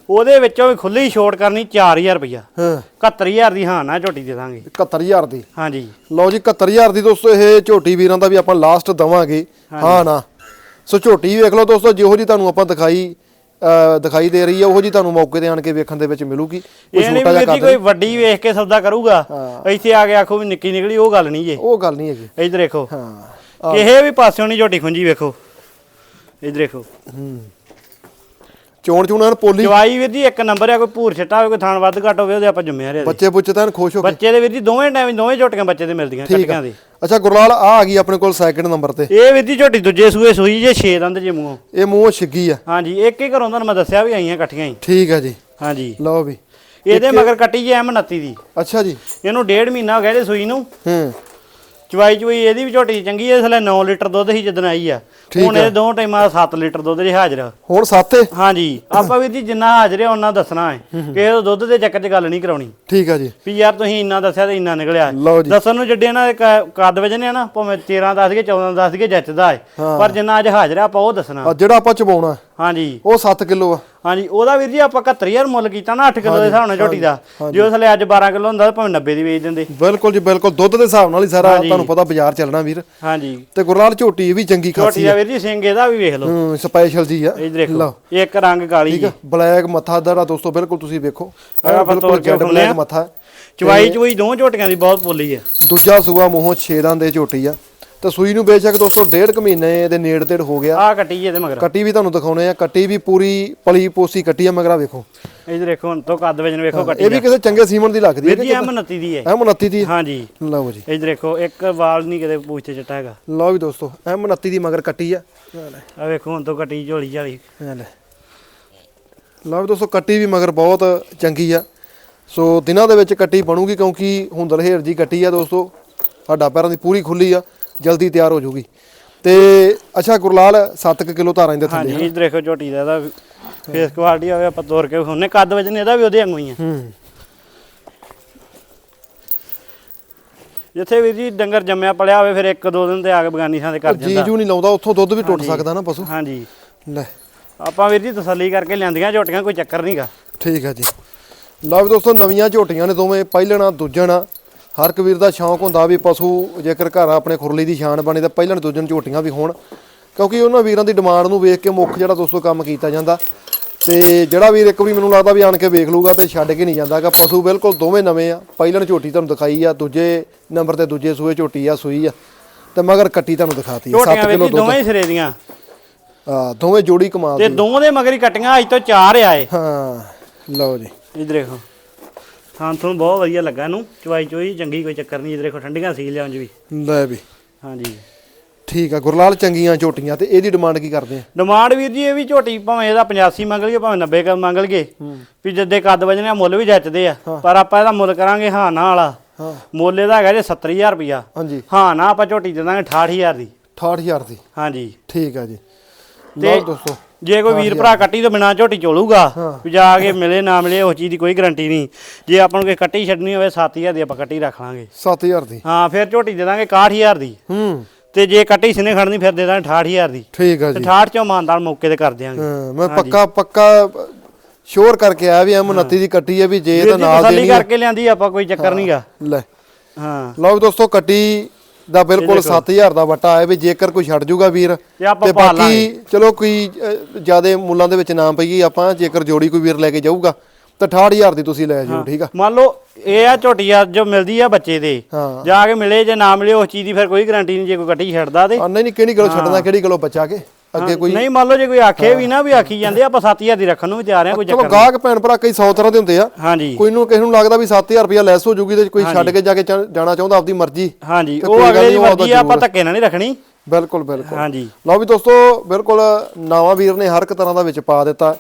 ਉਹਦੇ ਵਿੱਚੋਂ ਵੀ ਖੁੱਲੀ ਛੋਟ ਕਰਨੀ 4000 ਰੁਪਇਆ ਹਾਂ। 71000 ਦੀ ਹਾਂ ਨਾ ਝੋਟੀ ਦੇ ਦਾਂਗੇ। 71000 ਦੀ। ਹਾਂਜੀ। ਲਓ ਜੀ 71000 ਦੀ ਦੋਸਤੋ ਇਹ ਝੋਟੀ ਵੀਰਾਂ ਦਾ ਵੀ ਆਪਾਂ ਲਾਸਟ ਦਵਾਂਗੇ। ਹਾਂ ਨਾ। ਸੋ ਝੋਟੀ ਵੇਖ ਲਓ ਦੋਸਤੋ ਜਿਹੋ ਜੀ ਤੁਹਾਨੂੰ ਆਪਾਂ ਦਿਖਾਈ ਦਿਖਾਈ ਦੇ ਰਹੀ ਹੈ ਉਹੋ ਜੀ ਤੁਹਾਨੂੰ ਮੌਕੇ ਤੇ ਆਣ ਕੇ ਵੇਖਣ ਦੇ ਵਿੱਚ ਮਿਲੂਗੀ। ਕੋਈ ਛੋਟਾ ਜਿਹਾ ਕਰ ਕੋਈ ਵੱਡੀ ਵੇਖ ਕੇ ਸੌਦਾ ਕਰੂਗਾ। ਇੱਥੇ ਆ ਕੇ ਆਖੋ ਵੀ ਨਿੱਕੀ ਨਿਕਲੀ ਉਹ ਗੱਲ ਨਹੀਂ ਜੇ ਉਹ ਗੱਲ ਨਹੀਂ ਹੈਗੀ। ਇੱਧਰ ਦੇਖੋ। ਹਾਂ। ਕਿਸੇ ਵੀ ਪਾਸਿਓਂ ਨਹੀਂ ਝੋਟੀ ਖੁੰਜੀ ਵੇਖੋ। ਇੱਧਰ ਦੇਖੋ। ਚੋਣ ਚੂਣਾਂ ਨੂੰ ਪੋਲੀ। ਜਵਾਈ ਵੀਰ ਜੀ ਇੱਕ ਨੰਬਰ ਆ ਕੋਈ ਭੂਰ ਛੱਟਾ ਹੋਵੇ ਕੋਈ ਥਾਣ ਵੱਧ ਘੱਟ ਹੋਵੇ ਉਹਦੇ ਆਪਾਂ ਜ਼ਿੰਮੇਵਾਰ ਆ ਬੱਚੇ ਬੁੱਚੇ ਤਾਂ ਖੁਸ਼ ਹੋ ਕੇ। ਬੱਚੇ ਦੇ ਵੀਰ ਜੀ ਦੋਵੇਂ ਟਾਈਮ ਦੋਵੇਂ ਝੋਟੀਆਂ ਬੱਚੇ ਦੇ ਮਿਲਦੀਆਂ ਕੱਟੀਆਂ ਦੀ। ਅੱਛਾ ਗੁਰਲਾਲ ਆ ਆ ਗਈ ਆਪਣੇ ਕੋਲ ਸੈਕਿੰਡ ਨੰਬਰ ਤੇ। ਇਹ ਵੀਰ ਜੀ ਝੋਟੀ ਦੂਜੇ ਸੂਏ ਸੂਈ ਜੇ 6 ਦੰਦ ਜੇ ਮੂੰਹੋਂ। ਇਹ ਮੂੰਹੋਂ ਛਿੱਗੀ ਆ। ਹਾਂਜੀ ਇੱਕ ਹੀ ਘਰੋਂ ਤੁਹਾਨੂੰ ਮੈਂ ਦੱਸਿਆ ਵੀ ਆਈਆਂ ਇਕੱਠੀਆਂ ਹੀ। ਠੀਕ ਆ ਜੀ। ਹਾਂਜੀ। ਲਓ ਵੀ। ਇਹਦੇ ਮਗਰ ਕੱਟੀ ਜੇ ਐਮ 29 ਦੀ। ਅੱਛਾ ਜੀ। ਇਹਨੂੰ ਡੇਢ ਮਹੀਨਾ ਹੋ ਗਿਆ ਇਹਦੇ ਸੂਈ ਨੂੰ। ਹੂੰ। ਚਵਾਈ ਚੁਈ ਇਹਦੀ ਵੀ ਝੋਟੀ ਚੰਗੀ ਐ ਇਸ ਲਈ 9 ਲੀਟਰ ਦੁੱਧ ਹੀ ਜਦੋਂ ਆਈ ਆ। ਹੁਣ ਇਹ ਦੋ ਟਾਈਮਾਂ ਦਾ 7 ਲੀਟਰ ਦੁੱਧ ਜੇ ਹਾਜ਼ਰ। ਹੁਣ ਸੱਤੇ ਹਾਂਜੀ। ਆਪਾਂ ਵੀਰ ਜੀ ਜਿੰਨਾ ਹਾਜ਼ਰ ਹੈ ਉਹਨਾਂ ਦੱਸਣਾ ਹੈ ਕਿ ਇਹ ਦੁੱਧ ਦੇ ਚੱਕਰ 'ਚ ਗੱਲ ਨਹੀਂ ਕਰਾਉਣੀ। ਠੀਕ ਆ ਜੀ। ਵੀ ਯਾਰ ਤੁਸੀਂ ਇੰਨਾ ਦੱਸਿਆ ਤੇ ਇੰਨਾ ਨਿਕਲਿਆ ਦੱਸਣ ਨੂੰ ਜੱਡੇ ਦੇ ਕ- ਕੱਦ ਵਜਨੇ ਆ ਨਾ ਭਾਵੇਂ 13 ਦੱਸ ਕੇ 14 ਦੱਸ ਕੇ ਜੱਚਦਾ ਹੈ। ਪਰ ਜਿੰਨਾ ਅੱਜ ਹਾਜ਼ਰ ਆਪਾਂ ਉਹ ਦੱਸਣਾ। ਜਿਹੜਾ ਆਪਾਂ ਚਬਾਉਣਾ ਹਾਂਜੀ। ਉਹ 7 ਕਿਲੋ ਆ। ਹਾਂਜੀ ਉਹਦਾ ਵੀਰ ਜੀ ਆਪਾਂ 71000 ਮੁੱਲ ਕੀਤਾ ਨਾ 8 ਕਿਲੋ ਦੇ ਹਿਸਾਬ ਨਾਲ ਝੋਟੀ ਦਾ। ਜੇ ਉਸ ਵੇਲੇ ਅੱਜ 12 ਕਿਲੋ ਹੁੰਦਾ ਤਾਂ ਭਾਵੇਂ 90 ਦੀ ਵੇਚ ਦਿੰਦੇ। ਬਿਲਕੁਲ ਜੀ ਬਿਲਕੁਲ। ਦੁੱਧ ਦੇ ਹਿਸਾਬ ਨਾਲ ਹੀ ਸਾਰਾ ਤੁਹਾਨੂੰ ਪਤਾ ਬਾਜ਼ਾਰ ਚੱਲਣਾ ਵੀਰ। ਹਾਂਜੀ। ਤੇ ਗੁਰਲਾਲ ਝੋਟੀ ਇਹ ਵੀ ਚੰਗੀ ਖਾਸੀ ਦਾ ਵੀਰ ਜੀ ਸਿੰਘ ਇਹਦਾ ਵੀ ਵੇਖ ਲਓ। ਹੂੰ ਸਪੈਸ਼ਲ ਜੀ ਆ। ਇਹ ਦੇਖੋ ਲਓ। ਇੱਕ ਰੰਗ ਕਾਲੀ ਠੀਕ ਆ ਬਲੈਕ ਮੱਥਾ ਦਾ ਦੋਸਤੋ ਬਿਲਕੁਲ ਤੁਸੀਂ ਵੇਖੋ। ਆਹ ਆਪਾਂ ਬਿਲਕੁਲ ਤੋੜ ਕੇ ਜੈਡ ਵਿਖਾਉਂਦੇ ਬਲੈਕ ਆ। ਮੱਥਾ। ਹੈ। ਚਵਾਈ ਚਵਾਈ ਦੋ ਝੋਟੀਆਂ ਦੀ ਬਹੁਤ ਪੋਲੀ ਆ। ਦੂਜਾ ਸੂਆ ਮੂੰਹੋਂ ਛੇਦਾਂ ਦੇ ਝੋਟੀ ਆ। ਤੇ ਸੂਈ ਨੂੰ ਬੇਸ਼ੱਕ ਦੋਸਤੋ ਡੇਢ ਕੁ ਮਹੀਨੇ ਦੇ ਨੇੜ ਤੇੜ ਹੋ ਗਿਆ। ਆਹ ਕੱਟੀ ਇਹਦੇ ਮਗਰ। ਕੱਟੀ ਵੀ ਤੁਹਾਨੂੰ ਦਿਖਾਉਣੇ ਆ। ਕੱਟੀ ਵੀ ਪੂਰੀ ਪਲੀ ਪੋਸੀ ਕੱਟੀ ਆ ਮਗਰਾ ਵੇਖੋ। ਇਹ ਦੇਖੋ ਹੁਣ ਤੋਂ ਕੱਦ ਵਜਨ ਵੇਖੋ ਕੱਟੀ ਇਹ ਵੀ ਕਿਸੇ ਚੰਗੇ ਸੀਮਨ ਦੀ ਲੱਗਦੀ ਹੈ ਜੀ ਐਮ 29 ਦੀ ਹੈ। ਐਮ 29 ਦੀ ਹਾਂਜੀ ਲਓ ਜੀ। ਇਹ ਦੇਖੋ ਇੱਕ ਵਾਲ ਨਹੀਂ ਕਿਤੇ ਪੂਛ ਤੇ ਚਿੱਟਾ ਹੈਗਾ ਲਓ ਵੀ ਦੋਸਤੋ ਐਮ 29 ਦੀ ਮਗਰ ਕੱਟੀ ਆ। ਆ ਵੇਖੋ ਹੁਣ ਤੋਂ ਕੱਟੀ ਝੋਲੀ ਝਾਲੀ ਲਓ ਵੀ ਦੋਸਤੋ ਕੱਟੀ ਵੀ ਮਗਰ ਬਹੁਤ ਚੰਗੀ ਆ। ਸੋ ਦਿਨਾਂ ਦੇ ਵਿੱਚ ਕੱਟੀ ਬਣੂਗੀ ਕਿਉਂਕਿ ਹੁੰਦਲ ਹੇਰ ਜੀ ਕੱਟੀ ਆ ਦੋਸਤੋ। ਸਾਡਾ ਪੈਰਾਂ ਦੀ ਪੂਰੀ ਖੁੱਲੀ ਆ। ਜਲਦੀ ਤਿਆਰ ਹੋ ਜਾਊਗੀ ਤੇ ਅੱਛਾ ਗੁਰਲਾਲ 7 ਕਿਲੋ ਧਾਰਾਂ ਦੇ ਥੱਲੇ ਹਾਂਜੀ ਦੇਖੋ ਝੋਟੀ ਦਾ ਇਹਦਾ ਫੇਸ ਕੁਆਲਿਟੀ ਆਵੇ ਆਪਾਂ ਤੋੜ ਕੇ ਵਿਖਾਉਂਦੇ ਕੱਦ ਵਜਨ ਇਹਦਾ ਵੀ ਉਹਦੇ ਵਾਂਗੂ ਹੀ ਆ। ਹੂੰ। ਜਿੱਥੇ ਵੀਰ ਜੀ ਡੰਗਰ ਜੰਮਿਆ ਪਲਿਆ ਹੋਵੇ ਫਿਰ ਇੱਕ ਦੋ ਦਿਨ ਤੇ ਆ ਕੇ ਬਗਾਨੀ ਥਾਂ ਤੇ ਕਰ ਜਾਂਦਾ। ਜੀਜੂ ਨਹੀਂ ਲਾਉਂਦਾ ਉੱਥੋਂ ਦੁੱਧ ਵੀ ਟੁੱਟ ਸਕਦਾ ਨਾ ਪਸ਼ੂ। ਹਾਂਜੀ। ਲੈ। ਆਪਾਂ ਵੀਰ ਜੀ ਤਸੱਲੀ ਕਰਕੇ ਲਿਆਂਦੀਆਂ ਝੋਟੀਆਂ ਕੋਈ ਚੱਕਰ ਨਹੀਂਗਾ ਠੀਕ ਆ ਜੀ। ਲਓ ਦੋਸਤੋ ਨਵੀਆਂ ਝੋਟੀਆਂ ਨੇ ਦੋਵੇਂ ਪਹਿਲਣਾ ਦੂਜਣਾ। ਹਰ ਇੱਕ ਵੀਰ ਦਾ ਸ਼ੌਂਕ ਹੁੰਦਾ ਵੀ ਪਸ਼ੂ ਜੇਕਰ ਘਰ ਆਪਣੇ ਖੁਰਲੀ ਦੀ ਸ਼ਾਨ ਬਣੇ ਤਾਂ ਪਹਿਲਣ ਦੂਜਣ ਝੋਟੀਆਂ ਵੀ ਹੋਣ ਕਿਉਂਕਿ ਉਹਨਾਂ ਵੀਰਾਂ ਦੀ ਡਿਮਾਂਡ ਨੂੰ ਵੇਖ ਕੇ ਮੁੱਖ ਜਿਹੜਾ ਦੋਸਤੋ ਕੰਮ ਕੀਤਾ ਜਾਂਦਾ। ਤੇ ਜਿਹੜਾ ਵੀਰ ਇੱਕ ਵਾਰੀ ਮੈਨੂੰ ਲੱਗਦਾ ਵੀ ਆਣ ਕੇ ਵੇਖ ਲੂਗਾ ਤੇ ਛੱਡ ਕੇ ਨਹੀਂ ਜਾਂਦਾਗਾ ਪਸ਼ੂ ਬਿਲਕੁਲ ਦੋਵੇਂ ਨਵੇਂ ਆ। ਪਹਿਲਣ ਝੋਟੀ ਤੁਹਾਨੂੰ ਦਿਖਾਈ ਆ ਦੂਜੇ ਨੰਬਰ ਤੇ ਦੂਜੇ ਸੂਏ ਝੋਟੀ ਆ ਸੂਈ ਆ। ਤੇ ਮਗਰ ਕੱਟੀ ਤੁਹਾਨੂੰ ਦਿਖਾਤੀ ਆ 7 ਝੋਟੀਆਂ ਵੀਰ ਕਿਲੋ ਦੁੱਧ। ਦੋਵੇਂ ਸਿਰੇ ਦੀਆਂ। ਆ ਦੋਵੇਂ ਜੋੜੀ ਕਮਾਲ ਤੇ ਦੀ ਦੋ ਦੇ ਮਗਰ ਹੀ ਕੱਟੀਆਂ ਅੱਜ ਤੋਂ ਚਾਰ ਆਏ। ਹਾਂ ਲਓ ਜੀ। ਇਧਰ ਦੇਖੋ। ਥਾਂ ਤੁਹਾਨੂੰ ਬਹੁਤ ਵਧੀਆ ਲੱਗਾ ਇਹਨੂੰ। ਚਵਾਈ ਚੋਈ ਚੰਗੀ ਕੋਈ ਚੱਕਰ ਨਹੀਂ ਇਧਰ ਦੇਖੋ ਠੰਡੀਆਂ ਸੀ ਲਿਆਉਂ ਜੀ ਵੀ। ਲੈ ਵੀ। ਹਾਂਜੀ। ਠੀਕ ਆ ਗੁਰਲਾਲ ਚੰਗੀਆਂ ਝੋਟੀਆਂ ਤੇ ਇਹਦੀ ਡਿਮਾਂਡ ਕੀ ਕਰਦੇ ਆ? ਡਿਮਾਂਡ ਵੀਰ ਜੀ ਇਹ ਵੀ ਝੋਟੀ ਭਾਵੇਂ ਇਹਦਾ 85 ਮੰਗ ਲਈਏ ਭਾਵੇਂ 90 ਕ ਮੰਗ ਲਈਏ ਵੀ ਜਿੱਦੇ ਕੱਦ ਵਜਨੇ ਆ ਮੁੱਲ ਵੀ ਜੱਚਦੇ ਆ। ਪਰ ਆਪਾਂ ਇਹਦਾ ਮੁੱਲ ਕਰਾਂਗੇ ਹਾਂ ਨਾ ਵਾਲਾ। ਮੋਲੇ ਦਾ ਹੈਗਾ ਜੇ 70000 ਰੁਪਿਆ ਹਾਂਜੀ। ਹਾਂ ਨਾ ਆਪਾਂ ਝੋਟੀ ਦੇ ਦਾਂਗੇ 68000 ਦੀ। 68000 ਦੀ। ਹਾਂਜੀ। ਠੀਕ ਹੈ ਜੀ। ਲਓ ਦੋਸਤੋ। ਜੇ ਕੋਈ ਵੀਰ ਭਰਾ ਕੱਟੀ ਤੋਂ ਬਿਨਾ ਝੋਟੀ ਚੋਲੂਗਾ। ਵੀ ਜਾ ਕੇ ਮਿਲੇ ਨਾ ਮਿਲੇ ਉਸ ਚੀਜ਼ ਦੀ ਕੋਈ ਗਾਰੰਟੀ ਨਹੀਂ। ਜੇ ਆਪਾਂ ਨੂੰ ਕੋਈ ਕੱਟੀ ਛੱਡਣੀ ਹੋਵੇ 7000 ਦੀ ਆਪਾਂ ਕੱਟੀ ਰੱਖ ਲਾਂਗੇ। 7000 ਦੀ। ਹਾਂ ਫਿਰ ਝੋਟੀ ਦੇ ਦਾਂਗੇ 61000 ਦੀ। ਹੂੰ। ਤੇ ਜੇ ਕੱਟੀ ਸਿਨੇ ਖੜਨੀ ਫਿਰ ਦੇ ਦਾਂਗੇ 68000 ਦੀ। ਠੀਕ ਹੈ ਤੇ ਜੀ 68 ਚੋਂ ਮਾਨਦਾਰ ਮੌਕੇ ਤੇ ਕਰ ਦਿਆਂਗੇ। ਹਾਂ ਮੈਂ ਪੱਕਾ ਪੱਕਾ ਸ਼ੋਰ ਕਰਕੇ ਆਇਆ ਵੀ ਐਮ 29 ਦੀ ਕੱਟੀ ਹੈ ਵੀ ਜੇ ਤਾਂ ਨਾਲ ਤਸੱਲੀ ਦੇਣੀ ਹੈ, ਕਰਕੇ ਲਿਆਂਦੀ ਆਪਾਂ ਕੋਈ ਚੱਕਰ ਨਹੀਂਗਾ ਲੈ। ਹਾਂ। ਲਓ ਦੋਸਤੋ ਕੱਟੀ ਦਾ ਬਿਲਕੁਲ 7000 ਦਾ ਵਟਾ ਹੈ ਵੀ ਜੇਕਰ ਕੋਈ ਛੱਡ ਜੂਗਾ ਵੀਰ ਤੇ ਬਾਕੀ ਚਲੋ ਕੋਈ ਜਿਆਦੇ ਮੁੱਲਾਂ ਦੇ ਵਿੱਚ ਨਾ ਪਈਏ ਆਪਾਂ ਜੇਕਰ ਜੋੜੀ ਕੋਈ ਵੀਰ ਲੈ ਕੇ ਜਾਊਗਾ ਤਾਂ 68000 ਦੀ ਤੁਸੀਂ ਲੈ ਜਿਓ ਠੀਕ ਆ? ਮੰਨ ਲਓ ਇਹ ਆ ਝੋਟੀ ਆ ਜੋ ਮਿਲਦੀ ਆ ਬੱਚੇ ਦੇ। ਜਾ ਕੇ ਮਿਲੇ ਜੇ ਨਾ ਮਿਲੇ ਉਸ ਚੀਜ਼ ਦੀ ਫਿਰ ਕੋਈ ਗਾਰੰਟੀ ਨਹੀਂ ਜੇ ਕੋਈ ਕੱਟੀ ਛੱਡਦਾ ਤੇ। ਨਹੀਂ ਨਹੀਂ ਕਿਹੜੀ ਗੱਲੋਂ ਛੱਡਣਾ ਕਿਹੜੀ ਗੱਲੋਂ ਬਚਾ ਕੇ? ਅੱਗੇ ਕੋਈ ਨਹੀਂ ਮੰਨ ਲਓ ਜੇ ਕੋਈ ਆਖੇ ਵੀ ਨਾ ਵੀ ਆਖੀ ਜਾਂਦੇ ਆਪਾਂ 7000 ਦੀ ਰੱਖਣ ਨੂੰ ਵੀ ਤਿਆਰ ਆ ਕੋਈ ਚਲੋ ਚੱਕਰ ਗਾਹਕ ਭੈਣ ਭਰਾ ਕਈ 100 ਤਰ੍ਹਾਂ ਦੇ ਹੁੰਦੇ ਆ। ਹਾਂਜੀ। ਕੋਈ ਨੂੰ ਕਿਸੇ ਨੂੰ ਲੱਗਦਾ ਵੀ 7000 ਰੁਪਇਆ ਲੈਸ ਹੋ ਜੂਗੀ ਤੇ ਕੋਈ ਛੱਡ ਕੇ ਜਾ ਕੇ ਜਾਣਾ ਚਾਹੁੰਦਾ ਆਪਦੀ ਮਰਜ਼ੀ। ਹਾਂਜੀ ਉਹ ਅਗਲੇ ਦੀ ਮਰਜ਼ੀ ਆਪਾਂ। ਧੱਕੇ ਨਾਲ ਨਹੀਂ ਰੱਖਣੀ। ਬਿਲਕੁਲ ਬਿਲਕੁਲ। ਹਾਂਜੀ। ਲਓ ਵੀ ਦੋਸਤੋ ਬਿਲਕੁਲ ਨਵਾਂ ਵੀਰ ਨੇ ਹਰ ਇੱਕ ਤਰ੍ਹਾਂ ਦਾ ਵਿੱਚ ਪਾ ਦਿੱਤਾ।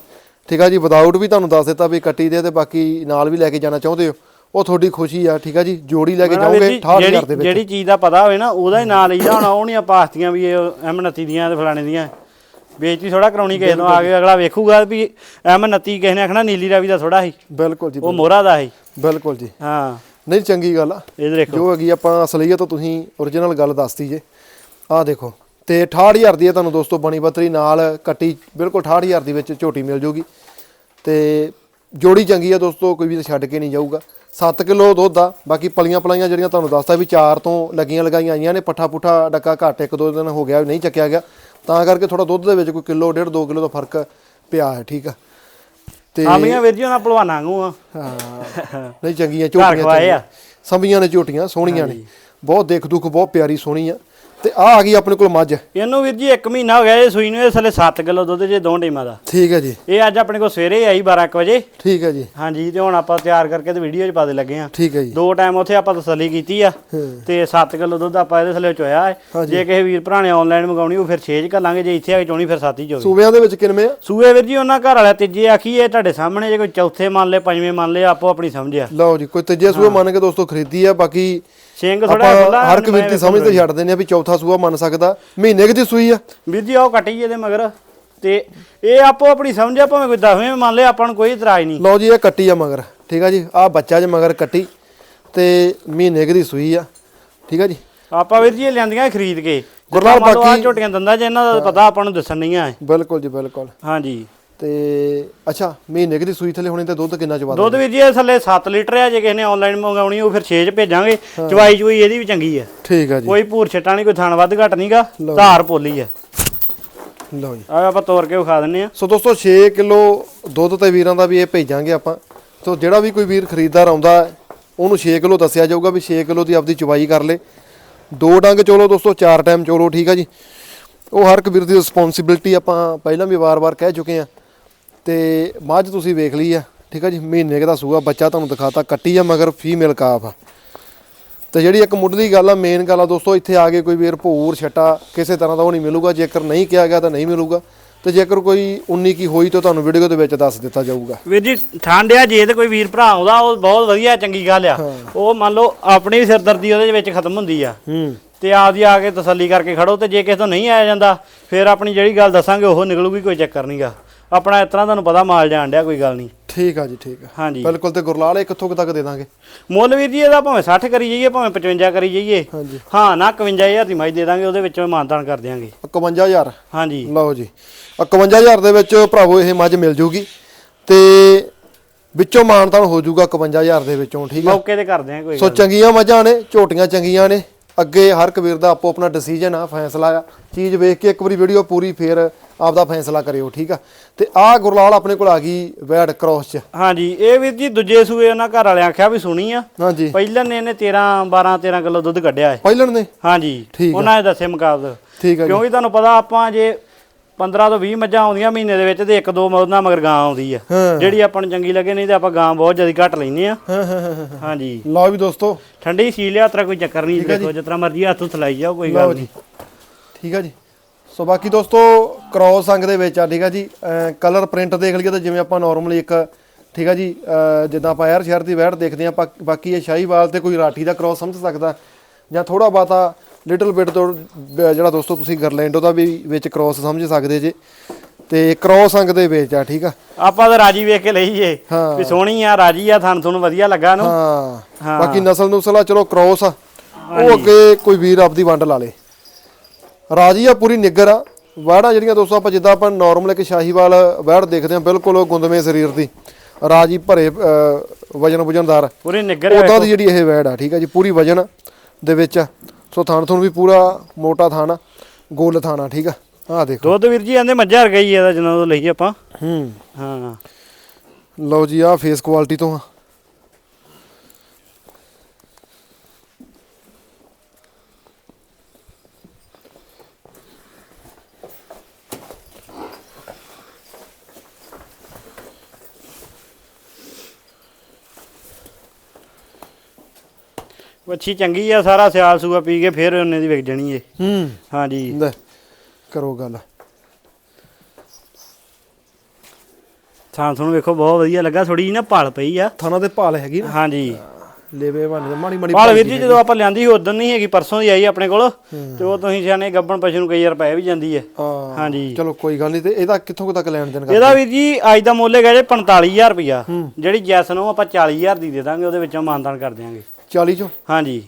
ਠੀਕ ਆ ਜੀ ਵਿਦਆਊਟ ਵੀ ਤੁਹਾਨੂੰ ਦੱਸ ਦਿੱਤਾ ਵੀ ਕੱਟੀ ਦੇ ਤੇ ਬਾਕੀ ਨਾਲ ਵੀ ਲੈ ਕੇ ਜਾਣਾ ਚਾਹੁੰਦੇ ਹੋ। ਉਹ ਤੁਹਾਡੀ ਖੁਸ਼ੀ ਆ ਠੀਕ ਆ ਜੀ ਜੋੜੀ ਲੈ ਕੇ ਜਾਓਗੇ ਜੀ, 68000 ਜਿਹੜੀ ਦੇ ਵਿੱਚ। ਜਿਹੜੀ ਚੀਜ਼ ਦਾ ਪਤਾ ਹੋਵੇ ਨਾ ਉਹਦਾ ਹੀ ਨਾਂ ਲਈਦਾ ਹੁਣ ਉਹ ਨਹੀਂ ਆਪਾਂ ਆਖਤੀਆਂ ਵੀ ਇਹ ਐਮ 29 ਦੀਆਂ ਤੇ ਫਲਾਣੇ ਦੀਆਂ। ਬੇਇੱਜ਼ਤੀ ਥੋੜਾ ਕਰਾਉਣੀ ਕਿਸੇ ਨੂੰ ਆ ਕੇ ਅਗਲਾ ਵੇਖੂਗਾ ਵੀ ਐਮ 29 ਕਿਸੇ ਨੇ ਆਖਣਾ ਨੀਲੀ ਰਾਵੀ ਦਾ ਥੋੜਾ ਸੀ। ਬਿਲਕੁਲ ਜੀ ਉਹ ਮੋਹਰਾ ਦਾ ਸੀ। ਬਿਲਕੁਲ ਜੀ। ਹਾਂ। ਨਹੀਂ ਚੰਗੀ ਗੱਲ ਆ। ਇਹ ਦੇਖੋ। ਜੋ ਹੈਗੀ ਆਪਾਂ ਅਸਲੀਅਤ ਤੋਂ ਤੁਸੀਂ origignal ਗੱਲ ਦੱਸਤੀ ਜੇ। ਆਹ ਦੇਖੋ ਤੇ 68000 ਦੀ ਹੈ ਤੁਹਾਨੂੰ ਦੋਸਤੋ ਬਣੀ ਬੱਤਰੀ ਨਾਲ ਕੱਟੀ ਬਿਲਕੁਲ 68000 ਦੀ ਵਿੱਚ ਝੋਟੀ ਮਿਲ ਜੂਗੀ। ਤੇ ਜੋੜੀ ਚੰਗੀ ਆ ਦੋਸਤੋ ਕੋਈ ਵੀ ਛੱਡ ਕੇ ਨਹੀਂ ਜਾਊਗਾ। 7 ਕਿਲੋ ਦੁੱਧ ਆ ਬਾਕੀ ਪਲੀਆਂ ਪਲਾਈਆਂ ਜਿਹੜੀਆਂ ਤੁਹਾਨੂੰ ਦੱਸਤਾ ਵੀ 4 ਤੋਂ ਲੱਗੀਆਂ ਲਗਾਈਆਂ ਆਈਆਂ ਨੇ ਪੱਠਾ ਪੁੱਠਾ ਡੱਕਾ ਘੱਟ ਇੱਕ ਦੋ ਦਿਨ ਹੋ ਗਿਆ ਨਹੀਂ ਚੱਕਿਆ ਗਿਆ। ਤਾਂ ਕਰਕੇ ਥੋੜਾ ਦੁੱਧ ਦੇ ਵਿੱਚ ਕੋਈ ਕਿਲੋ ਡੇਢ 2 ਕਿਲੋ ਦਾ ਫ਼ਰਕ ਪਿਆ ਹੈ ਠੀਕ ਆ। ਤੇ ਆਮੀਆਂ ਵੀਰ ਜੀ ਉਹਨਾਂ ਭਲਵਾਨਾਂ ਵਾਂਗੂ ਆ। ਹਾਂ। ਨਹੀਂ ਚੰਗੀਆਂ ਝੋਟੀਆਂ। ਚੰਗੀਆਂ। ਸੰਭੀਆਂ ਨੇ ਝੋਟੀਆਂ ਸੋਹਣੀਆਂ ਨੇ। ਬਹੁਤ ਦੇਖ ਦੁਖ ਬਹੁਤ ਪਿਆਰੀ ਸੋਹਣੀ ਆ। ਤੇ ਆ ਆ ਗਈ ਆਪਣੇ ਕੋਲ ਮੱਝ। ਇਹਨੂੰ ਵੀਰ ਜੀ 1 ਮਹੀਨਾ ਹੋ ਗਿਆ ਇਹ ਸੂਈ ਨੂੰ ਇਹ ਥੱਲੇ 7 ਕਿਲੋ ਦੁੱਧ ਜੇ ਦੋ ਟੀਮਾਂ ਦਾ। ਠੀਕ ਹੈ ਜੀ। ਇਹ ਅੱਜ ਆਪਣੇ ਕੋਲ ਸਵੇਰੇ ਆਈ 12 ਕੁ ਵਜੇ। ਠੀਕ ਹੈ ਜੀ। ਹਾਂਜੀ ਤੇ ਹੁਣ ਆਪਾਂ ਤਿਆਰ ਕਰਕੇ ਤੇ ਵੀਡੀਓ 'ਚ ਪਾ ਦੇ ਲੱਗੇ ਆ ਠੀਕ ਹੈ ਜੀ। ਦੋ ਟਾਈਮ ਉੱਥੇ ਆਪਾਂ ਤਸੱਲੀ ਕੀਤੀ ਆ। ਤੇ 7 ਕਿਲੋ ਦੁੱਧ ਆਪਾਂ ਇਹਦੇ ਥੱਲੇ ਚੋਇਆ। ਜੇ ਕਿਸੇ ਵੀਰ ਭਰਾ ਨੇ ਆਨਲਾਈਨ ਮੰਗਾਉਣੀ ਉਹ ਫਿਰ 6 ਚ ਕਰ ਲਾਂਗੇ ਜੇ ਇੱਥੇ ਆ ਕੇ ਚੋਣੀ ਫਿਰ 7 ਹੀ ਚੋਗੀ ਸੂਬਿਆਂ ਦੇ ਵਿੱਚ ਕਿੰਨੇ ਆ? ਸੂਏ ਵੀਰ ਜੀ ਉਹਨਾਂ ਘਰ ਵਾਲਾ ਤੀਜੇ ਆਖੀ ਇਹ ਤੁਹਾਡੇ ਸਾਹਮਣੇ ਜੇ ਕੋਈ ਚੌਥੇ ਮੰਨ ਲਏ ਪੰਜਵੇਂ ਮੰਨ ਲਏ ਆਪੋ ਆਪਣੀ ਸਮਝਿਆ ਲਓ ਜੀ ਕੋਈ ਤੀਜੇ ਸੂਆ ਮੰਨ ਕੇ ਦੋਸਤੋ ਖਰੀਦੀ ਆ ਬਾਕੀ ਸਿੰਘ ਥੋੜਾ ਖੁੱਲਾ ਹਰ ਇੱਕ ਵੀਰ ਦੀ ਸਮਝ ਤੇ ਛੱਡ ਦਿੰਦੇ ਆ ਵੀ ਚੌਥਾ ਸੂਆ ਮੰਨ ਸਕਦਾ। ਮਹੀਨੇ ਕੁ ਦੀ ਸੂਈ ਆ। ਵੀਰ ਜੀ ਉਹ ਕੱਟੀ ਇਹਦੇ ਮਗਰ। ਤੇ ਇਹ ਆਪੋ ਆਪਣੀ ਸਮਝਿਆ ਭਾਵੇਂ ਕੋਈ ਦਸਵੇਂ ਮੰਨ ਲਏ ਆਪਾਂ ਨੂੰ ਕੋਈ ਇਤਰਾਜ਼ ਨਹੀਂ। ਲਓ ਜੀ ਇਹ ਕੱਟੀ ਆ ਮਗਰ। ਠੀਕ ਆ ਜੀ ਆ ਬੱਚਾ ਜੇ ਮਗਰ ਕੱਟੀ ਤੇ ਮਹੀਨੇ ਕੁ ਦੀ ਸੂਈ ਆ। ਠੀਕ ਆ ਜੀ? ਆਪਾਂ ਵੀਰ ਜੀ ਇਹ ਲਿਆਂਦੀਆਂ ਖਰੀਦ ਕੇ। ਆਹ ਬਾਕੀ- ਝੋਟੀਆਂ ਦੰਦਾ ਜੇ ਇਹਨਾਂ ਦਾ ਪਤਾ ਆਪਾਂ ਨੂੰ ਦੱਸਣ ਨਹੀਂ ਆ ਬਿਲਕੁਲ ਜੀ ਬਿਲਕੁਲ। ਹਾਂਜੀ। ਤੇ ਅੱਛਾ ਮਹੀਨੇ ਦੀ ਸੂਈ ਥੱਲੇ ਹੋਣੀ ਤੇ ਦੁੱਧ ਕਿੰਨਾ ਚਵਾ ਦੁੱਧ ਵੀਰ ਜੀ ਇਹ ਥੱਲੇ 7 ਲੀਟਰ ਆ ਜੇ ਕਿਸੇ ਨੇ ਆਨਲਾਈਨ ਮੰਗਾਉਣੀ ਉਹ ਫਿਰ 6 ਚ ਭੇਜਾਂਗੇ। ਚਵਾਈ ਚੁਈ ਇਹਦੀ ਵੀ ਚੰਗੀ ਆ। ਠੀਕ ਆ ਜੀ। ਕੋਈ ਭੂਰ ਛਟਾ ਨਹੀਂ ਕੋਈ ਥਣ ਵੱਧ ਘਟ ਨਹੀਂਗਾ ਧਾਰ ਪੋਲੀ ਆ। ਲਓ ਜੀ। ਆ ਆਪਾਂ ਤੋੜ ਕੇ ਵਿਖਾ ਦਿੰਨੇ ਆ। ਸੋ ਦੋਸਤੋ 6 ਕਿਲੋ ਦੁੱਧ ਤੇ ਵੀਰਾਂ ਦਾ ਵੀ ਇਹ ਭੇਜਾਂਗੇ ਆਪਾਂ। ਸੋ ਜਿਹੜਾ ਵੀ ਕੋਈ ਵੀਰ ਖਰੀਦਦਾਰ ਆਉਂਦਾ ਉਹਨੂੰ 6 ਕਿਲੋ ਦੱਸਿਆ ਜਾਊਗਾ ਵੀ 6 ਕਿਲੋ ਦੀ ਆਪਦੀ ਚਵਾਈ ਕਰ ਲੇ। ਦੋ ਡੰਗ ਚੋਲੋ ਦੋਸਤੋ ਚਾਰ ਟਾਈਮ ਚੋਲੋ ਠੀਕ ਆ ਜੀ। ਉਹ ਹਰ ਇੱਕ ਵੀਰ ਦੀ ਰਿਸਪੌਂਸਿਬਿਲਟੀ ਆਪਾਂ ਪਹਿਲਾਂ ਵੀ ਵਾਰ-ਵਾਰ ਕਹਿ ਚੁੱਕੇ ਆ। ਤੇ ਮੱਝ ਤੁਸੀਂ ਵੇਖ ਲਈ ਆ ਠੀਕ ਆ ਜੀ? ਮਹੀਨੇ ਦਾ ਸੂਆ ਬੱਚਾ ਤੁਹਾਨੂੰ ਦਿਖਾਤਾ ਕੱਟੀ ਆ ਮਗਰ ਫੀਮੇਲ ਕਾਫ ਆ। ਤੇ ਜਿਹੜੀ ਇੱਕ ਮੁੱਢਲੀ ਗੱਲ ਆ ਮੇਨ ਗੱਲ ਆ ਦੋਸਤੋ ਇੱਥੇ ਆ ਕੇ ਕੋਈ ਵੀਰ ਭੂਰ ਛਟਾ ਕਿਸੇ ਤਰ੍ਹਾਂ ਦਾ ਉਹ ਨਹੀਂ ਮਿਲੂਗਾ। ਜੇਕਰ ਨਹੀਂ ਕਿਹਾ ਗਿਆ ਤਾਂ ਨਹੀਂ ਮਿਲੂਗਾ। ਤੇ ਜੇਕਰ ਕੋਈ 19 ਕੀ ਹੋਈ ਤਾਂ ਤੁਹਾਨੂੰ ਵੀਡੀਓ ਦੇ ਵਿੱਚ ਦੱਸ ਦਿੱਤਾ ਜਾਊਗਾ। ਵੀਰ ਜੀ ਠੰਡਿਆ ਜੇ ਤੇ ਕੋਈ ਵੀਰ ਭਰਾ ਆਉਂਦਾ ਉਹ ਬਹੁਤ ਵਧੀਆ ਚੰਗੀ ਗੱਲ ਆ। ਉਹ ਮੰਨ ਲਓ ਆਪਣੀ ਸਿਰਦਰਦੀ ਉਹਦੇ ਵਿੱਚ ਖਤਮ ਹੁੰਦੀ ਆ। ਤੇ ਆਪਦੀ ਆ ਕੇ ਤਸੱਲੀ ਕਰਕੇ ਖੜੋ ਤੇ ਜੇ ਕਿਸੇ ਤੋਂ ਨਹੀਂ ਆਇਆ ਜਾਂਦਾ ਫਿਰ ਆਪਣੀ ਜਿਹੜੀ ਗੱਲ ਦੱਸਾਂਗੇ ਉਹ ਨਿਕਲੂਗੀ ਕੋਈ ਚੱਕਰ ਨਹੀਂਗਾ ਆਪਣਾ ਇਸ ਤਰ੍ਹਾਂ ਤੁਹਾਨੂੰ ਪਤਾ ਮਾਲ ਜਾਣ ਡਿਆ ਕੋਈ ਗੱਲ ਨਹੀਂ। ਠੀਕ ਆ ਜੀ ਠੀਕ ਆ। ਹਾਂਜੀ। ਬਿਲਕੁਲ ਤੇ ਗੁਰਲਾਲ ਇਹ ਕਿੱਥੋਂ ਕੁ ਤੱਕ ਦੇ ਦਾਂਗੇ। ਮੁੱਲ ਵੀਰ ਜੀ ਇਹਦਾ ਭਾਵੇਂ 60 ਕਰੀ ਜਾਈਏ ਭਾਵੇਂ 55 ਕਰੀ ਜਾਈਏ। ਹਾਂਜੀ। ਹਾਂ ਨਾ 51000 ਦੀ ਮੱਝ ਦੇ ਦਾਂਗੇ ਉਹਦੇ ਵਿੱਚੋਂ ਮਾਨਤਾਨ ਕਰ ਦਿਆਂਗੇ। 51000 ਹਾਂਜੀ। ਲਓ ਜੀ। 51000 ਦੇ ਵਿੱਚ ਭਰਾਵੋ ਇਹ ਮੱਝ ਮਿਲ ਜੂਗੀ। ਤੇ ਵਿੱਚੋਂ ਮਾਨਤਾਨ ਹੋ ਜਾਊਗਾ 51000 ਦੇ ਵਿੱਚੋਂ ਠੀਕ ਆ? ਮੌਕੇ ਤੇ ਕਰ ਦਿਆਂਗੇ ਕੋਈ ਸੋ ਚੰਗੀਆਂ ਮੱਝਾਂ ਨੇ ਝੋਟੀਆਂ ਚੰਗੀਆਂ ਨੇ। ਅੱਗੇ ਹਰ ਇੱਕ ਵੀਰ ਦਾ ਆਪੋ ਆਪਣਾ ਡਿਸੀਜਨ ਆ ਫੈਸਲਾ ਆ। ਚੀਜ਼ ਵੇਖ ਕੇ ਇੱਕ ਵਾਰੀ ਵੀਡੀਓ ਪੂਰੀ ਫੇਰ ਆਪਦਾ ਫੈਸਲਾ ਕਰਿਓ ਠੀਕ ਆ? ਤੇ ਆਹ ਗੁਰਲਾਲ ਆਪਣੇ ਕੋਲ ਆ ਗਈ ਵੈਡ ਕ੍ਰੋਸ ਚ। ਹਾਂਜੀ ਇਹ ਵੀਰ ਜੀ ਦੂਜੇ ਸੂਏ ਉਹਨਾਂ ਘਰ ਵਾਲਿਆਂ ਆਖਿਆ ਵੀ ਸੁਣੀ ਆ। ਹਾਂਜੀ। ਪਹਿਲਾਂ ਨੇ ਇਹਨੇ 13 12 13 ਕਿਲੋ ਦੁੱਧ ਕੱਢਿਆ ਹੈ ਪਹਿਲਣ ਨੇ? ਹਾਂਜੀ ਠੀਕ ਆ। ਉਹਨਾਂ ਨੇ ਦੱਸੇ ਮੁਕਾਬਲੇ। ਠੀਕ ਆ ਜੀ। ਕਿਉਂਕਿ ਤੁਹਾਨੂੰ ਪਤਾ ਆਪਾਂ ਜੇ 15 ਤੋਂ 20 ਮੱਝਾਂ ਆਉਂਦੀਆਂ ਮਹੀਨੇ ਦੇ ਵਿੱਚ ਤੇ ਇੱਕ ਦੋ ਉਹਨਾਂ ਮਗਰ ਗਾਂ ਆਉਂਦੀ ਆ। ਹਾਂ। ਜਿਹੜੀ ਆਪਾਂ ਨੂੰ ਚੰਗੀ ਲੱਗੇ ਨਹੀਂ ਤੇ ਆਪਾਂ ਗਾਂ ਬਹੁਤ ਜ਼ਿਆਦਾ ਘੱਟ ਲੈਨੇ ਆ। ਹਾਂ ਹਾਂ ਹਾਂ, ਹਾਂ। ਹਾਂਜੀ। ਲਓ ਵੀ ਦੋਸਤੋ। ਠੰਡੀ ਸੀ ਲਿਆ ਤਰਾ ਕੋਈ ਚੱਕਰ ਨਹੀਂ ਦੇਖੋ ਜਿਤਨਾ ਮਰਜ਼ੀ ਹੱਥ ਥਲਾਈ ਜਾਓ ਕੋਈ ਲਓ ਗੱਲ ਜੀ। ਨਹੀਂ। ਠੀਕ ਆ ਜੀ। ਸੋ ਬਾਕੀ ਦੋਸਤੋ ਕ੍ਰੋਸ ਅੰਗ ਦੇ ਵਿੱਚ ਆ ਠੀਕ ਆ ਜੀ? ਕਲਰ ਪ੍ਰਿੰਟ ਦੇਖ ਲਈਏ ਤਾਂ ਜਿਵੇਂ ਆਪਾਂ ਨਾਰਮਲੀ ਇੱਕ ਠੀਕ ਆ ਜੀ? ਜਿੱਦਾਂ ਆਪਾਂ ਯਾਰ ਸ਼ਹਿਰ ਦੀ ਵੈੜ ਦੇਖਦੇ ਆ ਬਾਕੀ ਇਹ ਸ਼ਾਹੀਵਾਲ ਤੇ ਕੋਈ ਰਾਠੀ ਦਾ ਕ੍ਰੋਸ ਸਮਝ ਸਕਦਾ। ਜਾਂ ਥੋੜਾ ਬਾਤਾ ਲਿਟਲ ਬਿਟ ਤੋਂ ਜਿਹੜਾ ਦੋਸਤੋ ਤੁਸੀਂ ਗਰਲੈਂਡ ਉਹਦਾ ਵੀ ਵਿੱਚ ਕ੍ਰੋਸ ਸਮਝ ਸਕਦੇ ਜੇ। ਤੇ ਕ੍ਰੋਸ ਅੰਗ ਦੇ ਵਿੱਚ ਆ ਠੀਕ ਆ? ਆਪਾਂ ਤਾਂ ਰਾਜੀ ਵੇਖ ਕੇ ਲਈਏ। ਵੀ ਸੋਹਣੀ ਆ ਰਾਜੀ ਆ ਥਣ ਤੁਹਾਨੂੰ ਵਧੀਆ ਲੱਗਾ ਨੂੰ ਹਾਂ। ਬਾਕੀ ਨਸਲ ਨੁਸਲ ਆ ਚਲੋ ਕ੍ਰੋਸ ਆ। ਉਹ ਅੱਗੇ ਕੋਈ ਵੀਰ ਆਪਦੀ ਵੰਡ ਲਾ ਲੇ। ਰਾਜੀ ਆ ਪੂਰੀ ਨਿੱਗਰ ਆ। ਵਾੜਾਂ ਜਿਹੜੀਆਂ ਦੋਸਤੋ ਆਪਾਂ ਜਿੱਦਾਂ ਆਪਾਂ ਨਾਰਮਲ ਇੱਕ ਸ਼ਾਹੀਵਾਲ ਵੈੜ ਦੇਖਦੇ ਆ ਬਿਲਕੁਲ ਉਹ ਗੁੰਦਵੇਂ ਸਰੀਰ ਦੀ ਰਾਜੀ ਭਰੇ ਵਜਨ ਵਜਨਦਾਰ। ਪੂਰੀ ਨਿੱਗਰ ਆ ਉਦਾਂ ਦੀ ਜਿਹੜੀ ਇਹ ਵੈੜ ਆ ਠੀਕ ਆ ਜੀ ਪੂਰੀ ਵਜਨ ਦੇ ਵਿੱਚ ਆ। ਸੋ ਥਣ ਥਣ ਵੀ ਪੂਰਾ ਮੋਟਾ ਥਣ ਆ ਗੋਲ ਥਣ ਆ ਠੀਕ ਆ। ਆਹ ਦੇਖੋ। ਦੁੱਧ ਵੀਰ ਜੀ ਆਂਦੇ ਮੱਝਾਂ ਵਰਗਾ ਹੀ ਇਹਦਾ ਜਦੋਂ ਤੋਂ ਲਈਏ ਆਪਾਂ। ਹੂੰ। ਹਾਂ। ਲਓ ਜੀ ਆ ਫੇਸ ਕੁਆਲਿਟੀ ਤੋਂ ਆ। ਵੱਛੀ ਚੰਗੀ ਆ ਸਾਰਾ ਸਿਆਲ ਸੂਆ ਪੀ ਕੇ ਫਿਰ ਉਹਨੇ ਦੀ ਵਿਕ ਜਾਣੀ ਏ। ਹੂੰ। ਹਾਂਜੀ। ਲੈ ਕਰੋ ਗੱਲ। ਥਾਂ ਤੁਹਾਨੂੰ ਵੇਖੋ ਬਹੁਤ ਵਧੀਆ ਲੱਗਾ ਥੋੜੀ ਜਿਹੀ ਨਾ ਪਲ ਪਈ ਆ। ਥਾਣਾ ਦੇ ਭਾਲ ਹੈਗੀ ਨਾ? ਹਾਂਜੀ। ਲੇਵੇ ਬਣ ਮਾੜੀ ਮਾੜੀ ਪਲ ਵੀਰ ਜੀ ਜਦੋਂ ਆਪਾਂ ਲਿਆਂਦੀ ਸੀ ਉਦੋਂ ਨਹੀਂ ਹੈਗੀ ਪਰਸੋਂ ਦੀ ਆਈ ਆਪਣੇ ਕੋਲ। ਤੇ ਉਹ ਤੁਸੀਂ ਸਿਆਣੇ ਗੱਬਣ ਪਸ਼ੂ ਨੂੰ ਕਈ ਵਾਰ ਪੈ ਵੀ ਜਾਂਦੀ ਹੈ ਹਾਂ ਹਾਂਜੀ। ਚਲੋ ਕੋਈ ਗੱਲ ਨਹੀਂ ਤੇ ਇਹਦਾ ਕਿੱਥੋਂ ਕੁ ਤੱਕ ਲੈਣ ਦੇਣ ਕਰ ਇਹਦਾ ਵੀਰ ਜੀ ਅੱਜ ਦਾ ਮੁੱਲ ਹੈਗਾ ਜੇ 45000 ਰੁਪਇਆ। ਜਿਹੜੀ ਜੈਸ ਨੂੰ ਆਪਾਂ 40000 ਦੀ ਦੇ ਦਾਂਗੇ ਉਹਦੇ ਵਿੱਚੋਂ ਮਾਨਦਾਨ ਕਰ ਦਿਆਂਗੇ। 40 ਚੋਂ? ਹਾਂਜੀ।